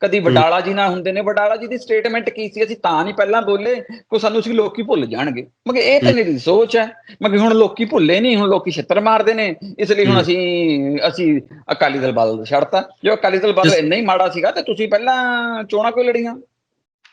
ਕਦੀ ਵਡਾਲਾ ਜੀ ਨਾਲ ਹੁੰਦੇ ਨੇ। ਵਡਾਲਾ ਜੀ ਦੀ ਸਟੇਟਮੈਂਟ ਕੀ ਸੀ? ਅਸੀਂ ਤਾਂ ਨਹੀਂ ਪਹਿਲਾਂ ਬੋਲੇ ਕੋ ਸਾਨੂੰ ਸੀ ਲੋਕੀ ਭੁੱਲ ਜਾਣਗੇ। ਮਗਰ ਇਹ ਤਾਂ ਮੇਰੀ ਸੋਚ ਹੈ। ਮਗਰ ਹੁਣ ਲੋਕੀ ਭੁੱਲੇ ਨਹੀਂ ਹੁਣ ਲੋਕੀ ਛਿੱਤਰ ਮਾਰਦੇ ਨੇ। ਇਸ ਲਈ ਹੁਣ। ਅਸੀਂ ਅਸੀਂ ਅਕਾਲੀ ਦਲ ਬਦਲ ਛੱਡਤਾ। ਜੋ ਅਕਾਲੀ ਦਲ ਬਦਲ ਇੰਨਾ ਹੀ ਮਾੜਾ ਸੀਗਾ ਤੇ ਤੁਸੀਂ ਪਹਿਲਾਂ ਚੋਣਾਂ ਕਿਉਂ ਲੜੀਆਂ?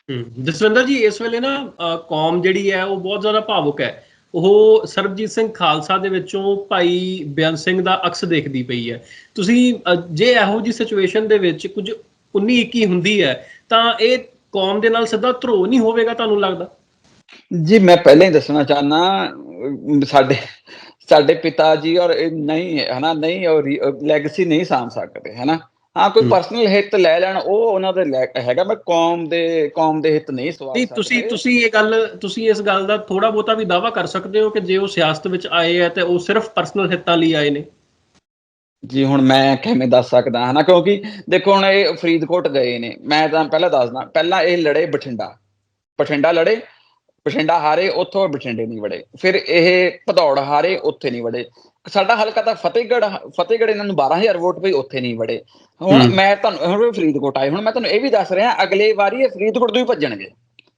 ਹੂੰ। ਜਸਵਿੰਦਰ ਜੀ ਇਸ ਵੇਲੇ ਨਾ ਕੌਮ ਜਿਹੜੀ ਹੈ ਉਹ ਬਹੁਤ ਜ਼ਿਆਦਾ ਭਾਵੁਕ ਹੈ। ਉਹ ਸਰਬਜੀਤ ਸਿੰਘ ਖਾਲਸਾ ਦੇ ਵਿੱਚੋਂ ਭਾਈ ਬਿਆਨ ਸਿੰਘ ਦਾ ਅਕਸ ਦੇਖਦੀ ਪਈ ਹੈ। ਤੁਸੀਂ ਜੇ ਇਹੋ ਜੀ ਸਿਚੁਏਸ਼ਨ ਦੇ ਵਿੱਚ ਕੁਝ 19 21 ਹੁੰਦੀ ਹੈ, ਤਾਂ ਇਹ ਕੌਮ ਦੇ ਨਾਲ ਸਿੱਧਾ ਧਰੋ ਨਹੀਂ ਹੋਵੇਗਾ ਤੁਹਾਨੂੰ ਲੱਗਦਾ? ਜੀ, ਮੈਂ ਪਹਿਲਾਂ ਹੀ ਦੱਸਣਾ ਚਾਹਨਾ ਸਾਡੇ ਸਾਡੇ ਪਿਤਾ ਜੀ ਔਰ ਨਹੀਂ, ਹਨਾ, ਨਹੀਂ ਔਰ ਲੈਗੇਸੀ ਨਹੀਂ ਸਾਂਭ ਸਕਦੇ, ਹਨਾ? ਹਾਂ ਕੋਈ। ਪਰਸਨਲ ਹਿੱਤ ਲੈ ਲੈਣ ਉਹ ਉਹਨਾਂ ਦੇ ਹੈਗਾ ਮੈਂ ਕੌਮ ਦੇ ਕੌਮ ਦੇ ਹਿੱਤ ਨਹੀਂ ਸਵਾਲ ਨਹੀਂ ਤੁਸੀਂ ਤੁਸੀਂ ਇਹ ਗੱਲ ਤੁਸੀਂ ਇਸ ਗੱਲ ਦਾ ਥੋੜਾ ਬਹੁਤਾ ਵੀ ਦਾਵਾ ਕਰ ਸਕਦੇ ਹੋ ਕਿ ਜੇ ਉਹ ਸਿਆਸਤ ਵਿੱਚ ਆਏ ਹੈ ਤੇ ਉਹ ਸਿਰਫ ਪਰਸਨਲ ਹਿੱਤਾਂ ਲਈ ਆਏ ਨੇ? ਜੀ ਹੁਣ ਮੈਂ ਕਿਵੇਂ ਦੱਸ ਸਕਦਾ ਹਨਾ? ਕਿਉਂਕਿ ਦੇਖੋ ਹੁਣ ਇਹ ਫਰੀਦਕੋਟ ਗਏ ਨੇ। ਮੈਂ ਤਾਂ ਪਹਿਲਾਂ ਦੱਸਦਾ ਪਹਿਲਾਂ ਇਹ ਲੜੇ ਬਠਿੰਡਾ। ਬਠਿੰਡਾ ਲੜੇ ਬਠਿੰਡਾ ਹਾਰੇ ਉੱਥੋਂ ਬਠਿੰਡੇ ਨਹੀਂ ਵੜੇ। ਫਿਰ ਇਹ ਭਦੌੜ ਹਾਰੇ ਉੱਥੇ ਨਹੀਂ ਵੜੇ। ਸਾਡਾ ਹਲਕਾ ਤਾਂ ਫਤਿਹਗੜ੍ਹ ਫਤਿਹਗੜ੍ਹ ਇਹਨਾਂ ਨੂੰ 12000 ਵੋਟ ਪਈ ਉੱਥੇ ਨਹੀਂ ਵੜੇ। ਹੁਣ। ਮੈਂ ਤੁਹਾਨੂੰ ਹੁਣ ਫਰੀਦਕੋਟ ਆਏ ਹੁਣ ਮੈਂ ਤੁਹਾਨੂੰ ਇਹ ਵੀ ਦੱਸ ਰਿਹਾ ਅਗਲੇ ਵਾਰੀ ਇਹ ਫਰੀਦਕੋਟ ਤੋਂ ਹੀ ਭੱਜਣਗੇ।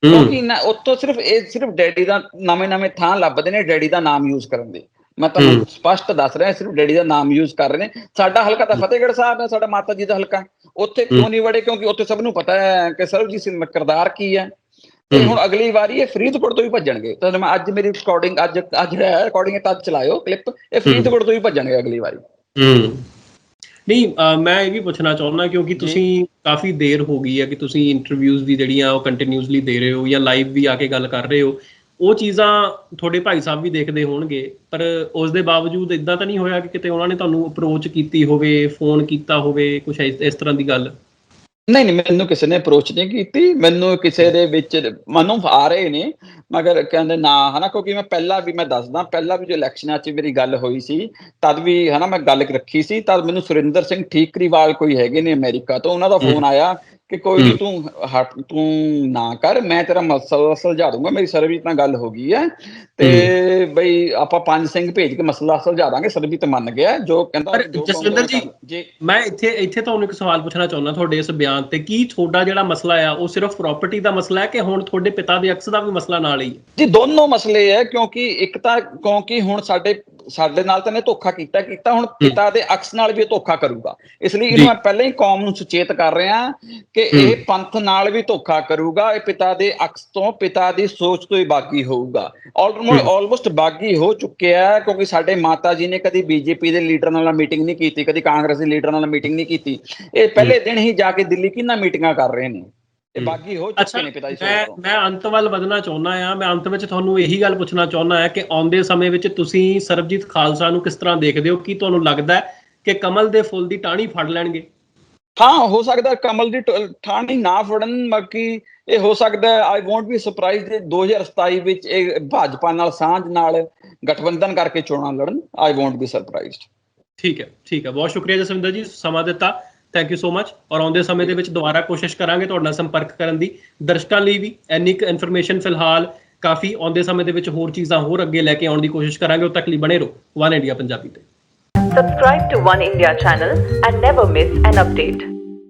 ਕਿਉਂਕਿ ਨਾ ਉੱਥੋਂ ਸਿਰਫ ਇਹ ਸਿਰਫ ਡੈਡੀ ਦਾ ਨਵੇਂ ਨਵੇਂ ਥਾਂ ਲੱਭਦੇ ਨੇ ਡੈਡੀ ਦਾ ਨਾਮ ਯੂਜ਼ ਕਰਨ ਦੇ। ਮੈਂ ਤੁਹਾਨੂੰ। ਸਪਸ਼ਟ ਦੱਸ ਰਿਹਾ ਸਿਰਫ ਡੈਡੀ ਦਾ ਨਾਮ ਯੂਜ਼ ਕਰ ਰਹੇ ਨੇ। ਸਾਡਾ ਹਲਕਾ ਤਾਂ ਫਤਿਹਗੜ੍ਹ ਸਾਹਿਬ ਹੈ ਸਾਡਾ ਮਾਤਾ ਜੀ ਦਾ ਹਲਕਾ। ਉੱਥੇ ਕਿਉਂ ਨਹੀਂ ਵੜੇ? ਕਿਉਂਕਿ ਉੱਥੇ ਸਭ ਨੂੰ ਪਤਾ ਹੈ ਕਿ ਸਰਬਜੀਤ ਸਿੰਘ ਕਿਰਦਾਰ ਕੀ ਹੈ? ਤੇ। ਹੁਣ ਅਗਲੀ ਵਾਰੀ ਇਹ ਫਰੀਦਕੋਟ ਤੋਂ ਹੀ ਭੱਜਣਗੇ। ਤਾਂ ਮੈਂ ਅੱਜ ਮੇਰੀ ਰਿਕਾਰਡਿੰਗ ਅੱਜ ਅੱਜ ਜਿਹੜਾ ਰਿਕਾਰਡਿੰਗ ਤਦ ਚਲਾਇਓ ਕਲਿੱਪ ਇਹ ਫਰੀਦਕੋਟ ਤੋਂ ਹੀ ਭੱਜਣਗੇ ਅਗਲੀ ਵਾਰੀ। ਹੂੰ। ਨਹੀਂ ਮੈਂ ਇਹ ਵੀ ਪੁੱਛਣਾ ਚਾਹੁੰਦਾ ਕਿਉਂਕਿ ਤੁਸੀਂ ਕਾਫੀ ਦੇਰ ਹੋ ਗਈ ਹੈ ਕਿ ਤੁਸੀਂ ਇੰਟਰਵਿਊਜ਼ ਵੀ ਜਿਹੜੀਆਂ ਉਹ ਕੰਟੀਨਿਊਸਲੀ ਦੇ ਰਹੇ ਹੋ ਜਾਂ ਲਾਈਵ ਵੀ ਆ ਕੇ ਗੱਲ ਕਰ ਰਹੇ ਹੋ। ਉਹ ਚੀਜ਼ਾਂ ਤੁਹਾਡੇ ਭਾਈ ਸਾਹਿਬ ਵੀ ਦੇਖਦੇ ਹੋਣਗੇ ਪਰ ਉਸ ਦੇ ਬਾਵਜੂਦ ਇਦਾਂ ਤਾਂ ਨਹੀਂ ਹੋਇਆ ਕਿ ਕਿਤੇ ਉਹਨਾਂ ਨੇ ਤੁਹਾਨੂੰ ਅਪਰੋਚ ਕੀਤੀ ਹੋਵੇ ਫੋਨ ਕੀਤਾ ਹੋਵੇ ਕੁਝ ਇਸ ਤਰ੍ਹਾਂ ਦੀ ਗੱਲ? ਨਹੀਂ ਨਹੀਂ ਮੈਨੂੰ ਕਿਸੇ ਨੇ ਅਪਰੋਚ ਨਹੀਂ ਕੀਤੀ। ਮੈਨੂੰ ਕਿਸੇ ਦੇ ਵਿੱਚ ਮਨੋਂ ਆ ਰਹੇ ਨੇ। ਮਗਰ ਕਹਿੰਦੇ ਨਾ ਹਨਾ ਕਿਉਂਕਿ ਮੈਂ ਪਹਿਲਾਂ ਵੀ ਮੈਂ ਦੱਸਦਾ ਪਹਿਲਾਂ ਵੀ ਜੋ ਇਲੈਕਸ਼ਨਾਂ 'ਚ ਮੇਰੀ ਗੱਲ ਹੋਈ ਸੀ ਤਦ ਵੀ ਹਨਾ ਮੈਂ ਗੱਲ ਰੱਖੀ ਸੀ। ਤਦ ਮੈਨੂੰ ਸੁਰਿੰਦਰ ਸਿੰਘ ਠੀਕਰੀਵਾਲ ਕੋਈ ਹੈਗੇ ਨੇ ਅਮਰੀਕਾ ਤੋਂ ਉਹਨਾਂ ਦਾ। ਫੋਨ ਆਇਆ ਕਿ ਕੋਈ। ਤੂੰ ਹਟ ਤੂੰ ਨਾ ਕਰ ਮੈਂ ਤੇਰਾ ਮਸਲਾ ਸੁਲਝਾ ਦੂੰਗਾ ਮੇਰੀ ਸਰਬਜੀਤ ਨਾਲ ਗੱਲ ਹੋ ਗਈ ਹੈ। ਤੇ ਬਈ ਆਪਾਂ ਪੰਜ ਸਿੰਘ ਭੇਜ ਕੇ ਮਸਲਾ ਸੁਲਝਾ ਦਾਂਗੇ ਸਰਬਜੀਤ ਮੰਨ ਗਿਆ। ਜੋ ਕਹਿੰਦਾ ਜਸਵਿੰਦਰ ਜੀ ਮੈਂ ਇੱਥੇ ਇੱਥੇ ਤੁਹਾਨੂੰ ਇੱਕ ਸਵਾਲ ਪੁੱਛਣਾ ਚਾਹੁੰਦਾ ਤੁਹਾਡੇ ਇਸ ਬਿਆਨ ਤੇ ਕੀ ਤੁਹਾਡਾ ਜਿਹੜਾ ਮਸਲਾ ਆ ਉਹ ਸਿਰਫ ਪ੍ਰਾਪਰਟੀ ਦਾ ਮਸਲਾ ਹੈ ਕਿ ਹੁਣ ਤੁਹਾਡੇ ਪਿਤਾ ਦੇ ਅਕਸ ਦਾ ਵੀ ਮਸਲਾ ਨਾਲ ਹੀ ਹੈ ਜੀ ਦੋਨੋਂ ਮਸਲੇ ਹੈ ਕਿਉਂਕਿ ਇੱਕ ਤਾਂ ਕਿਉਂਕਿ ਹੁਣ ਸਾਡੇ ਸਾਡੇ ਨਾਲ ਤਾਂ ਨੇ ਧੋਖਾ ਕੀਤਾ ਕੀਤਾ ਹੁਣ ਪਿਤਾ ਦੇ ਅਕਸ ਨਾਲ ਵੀ ਧੋਖਾ ਕਰੂਗਾ ਇਸ ਲਈ। ਇਹਨੂੰ ਮੈਂ ਪਹਿਲਾਂ ਹੀ ਕੌਮ ਨੂੰ ਸੁਚੇਤ ਕਰ ਰਿਹਾ ਕਿ ਇਹ। ਪੰਥ ਨਾਲ ਵੀ ਧੋਖਾ ਕਰੂਗਾ ਇਹ ਪਿਤਾ ਦੇ ਅਕਸ ਤੋਂ ਪਿਤਾ ਦੀ ਸੋਚ ਤੋਂ ਹੀ ਬਾਗੀ ਹੋਊਗਾ। ਆਲਮੋਸਟ ਬਾਗੀ ਹੋ ਚੁੱਕਿਆ ਹੈ ਕਿਉਂਕਿ ਸਾਡੇ ਮਾਤਾ ਜੀ ਨੇ ਕਦੀ ਬੀਜੇਪੀ ਦੇ ਲੀਡਰ ਨਾਲ ਮੀਟਿੰਗ ਨਹੀਂ ਕੀਤੀ ਕਦੀ ਕਾਂਗਰਸ ਦੇ ਲੀਡਰ ਨਾਲ ਮੀਟਿੰਗ ਨਹੀਂ ਕੀਤੀ ਇਹ ਪਹਿਲੇ ਦਿਨ ਹੀ ਜਾ ਕੇ ਦਿੱਲੀ ਕਿੰਨਾ ਮੀਟਿੰਗਾਂ ਕਰ ਰਹੇ ਨੇ। ਹਮ। ਬਾਗੀ ਹੋ ਚੁੱਕੇ ਨੇ ਪਿਤਾ ਜੀ ਮੈਂ ਤੋਂ ਮੈਂ ਅੰਤ ਵੱਲ ਵਧਣਾ ਚਾਹੁੰਦਾ ਆ ਮੈਂ ਅੰਤ ਵਿੱਚ ਤੁਹਾਨੂੰ ਇਹੀ ਗੱਲ ਪੁੱਛਣਾ ਚਾਹੁੰਦਾ ਆ ਕਿ ਆਉਂਦੇ ਸਮੇਂ ਵਿੱਚ ਤੁਸੀਂ ਸਰਬਜੀਤ ਖਾਲਸਾ ਨੂੰ ਕਿਸ ਤਰ੍ਹਾਂ ਦੇਖਦੇ ਹੋ? ਕੀ ਤੁਹਾਨੂੰ ਲੱਗਦਾ ਹੈ ਕਿ ਕਮਲ ਦੇ ਫੁੱਲ ਦੀ ਟਾਹਣੀ ਫੜ ਲੈਣਗੇ? ਹਾਂ ਹੋ ਸਕਦਾ ਕਮਲ ਦੀ ਟ- ਠਾਣੀ ਨਾ ਫੜਨ ਬਾਕੀ ਇਹ ਹੋ ਸਕਦਾ ਆਈ ਵੋਂਟ ਬੀ ਸਰਪ੍ਰਾਈਜ਼ ਜੇ 2027 ਵਿੱਚ ਇਹ ਭਾਜਪਾ ਨਾਲ ਸਾਂਝ ਨਾਲ ਗਠਬੰਧਨ ਕਰਕੇ ਚੋਣਾਂ ਲੜਨ ਆਈ ਵੋਂਟ ਬੀ ਸਰਪ੍ਰਾਈਜ਼ਡ ਠੀਕ ਹੈ ਠੀਕ ਹੈ। ਬਹੁਤ ਸ਼ੁਕਰੀਆ ਜਸਵਿੰਦਰ ਜੀ ਸਮਾਂ ਦਿੱਤਾ। ਥੈਂਕ ਯੂ ਸੋ ਮਚ ਔਰ ਆਉਂਦੇ ਸਮੇਂ ਦੇ ਵਿੱਚ ਦੁਬਾਰਾ ਕੋਸ਼ਿਸ਼ ਕਰਾਂਗੇ ਤੁਹਾਡੇ ਨਾਲ ਸੰਪਰਕ ਕਰਨ ਦੀ। ਦਰਸ਼ਕਾਂ ਲਈ ਵੀ ਐਨੀ ਕੁ ਇਨਫੋਰਮੇਸ਼ਨ ਫਿਲਹਾਲ ਕਾਫੀ ਆਉਂਦੇ ਸਮੇਂ ਦੇ ਵਿੱਚ ਹੋਰ ਚੀਜ਼ਾਂ ਹੋਰ ਅੱਗੇ ਲੈ ਕੇ ਆਉਣ ਦੀ ਕੋਸ਼ਿਸ਼ ਕਰਾਂਗੇ। ਉਦ ਤੱਕ ਲਈ ਬਣੇ ਰਹੋ। ਵਨ ਇੰਡੀਆ ਪੰਜਾਬੀ ਤੇ। Subscribe to One India channel and never miss an update.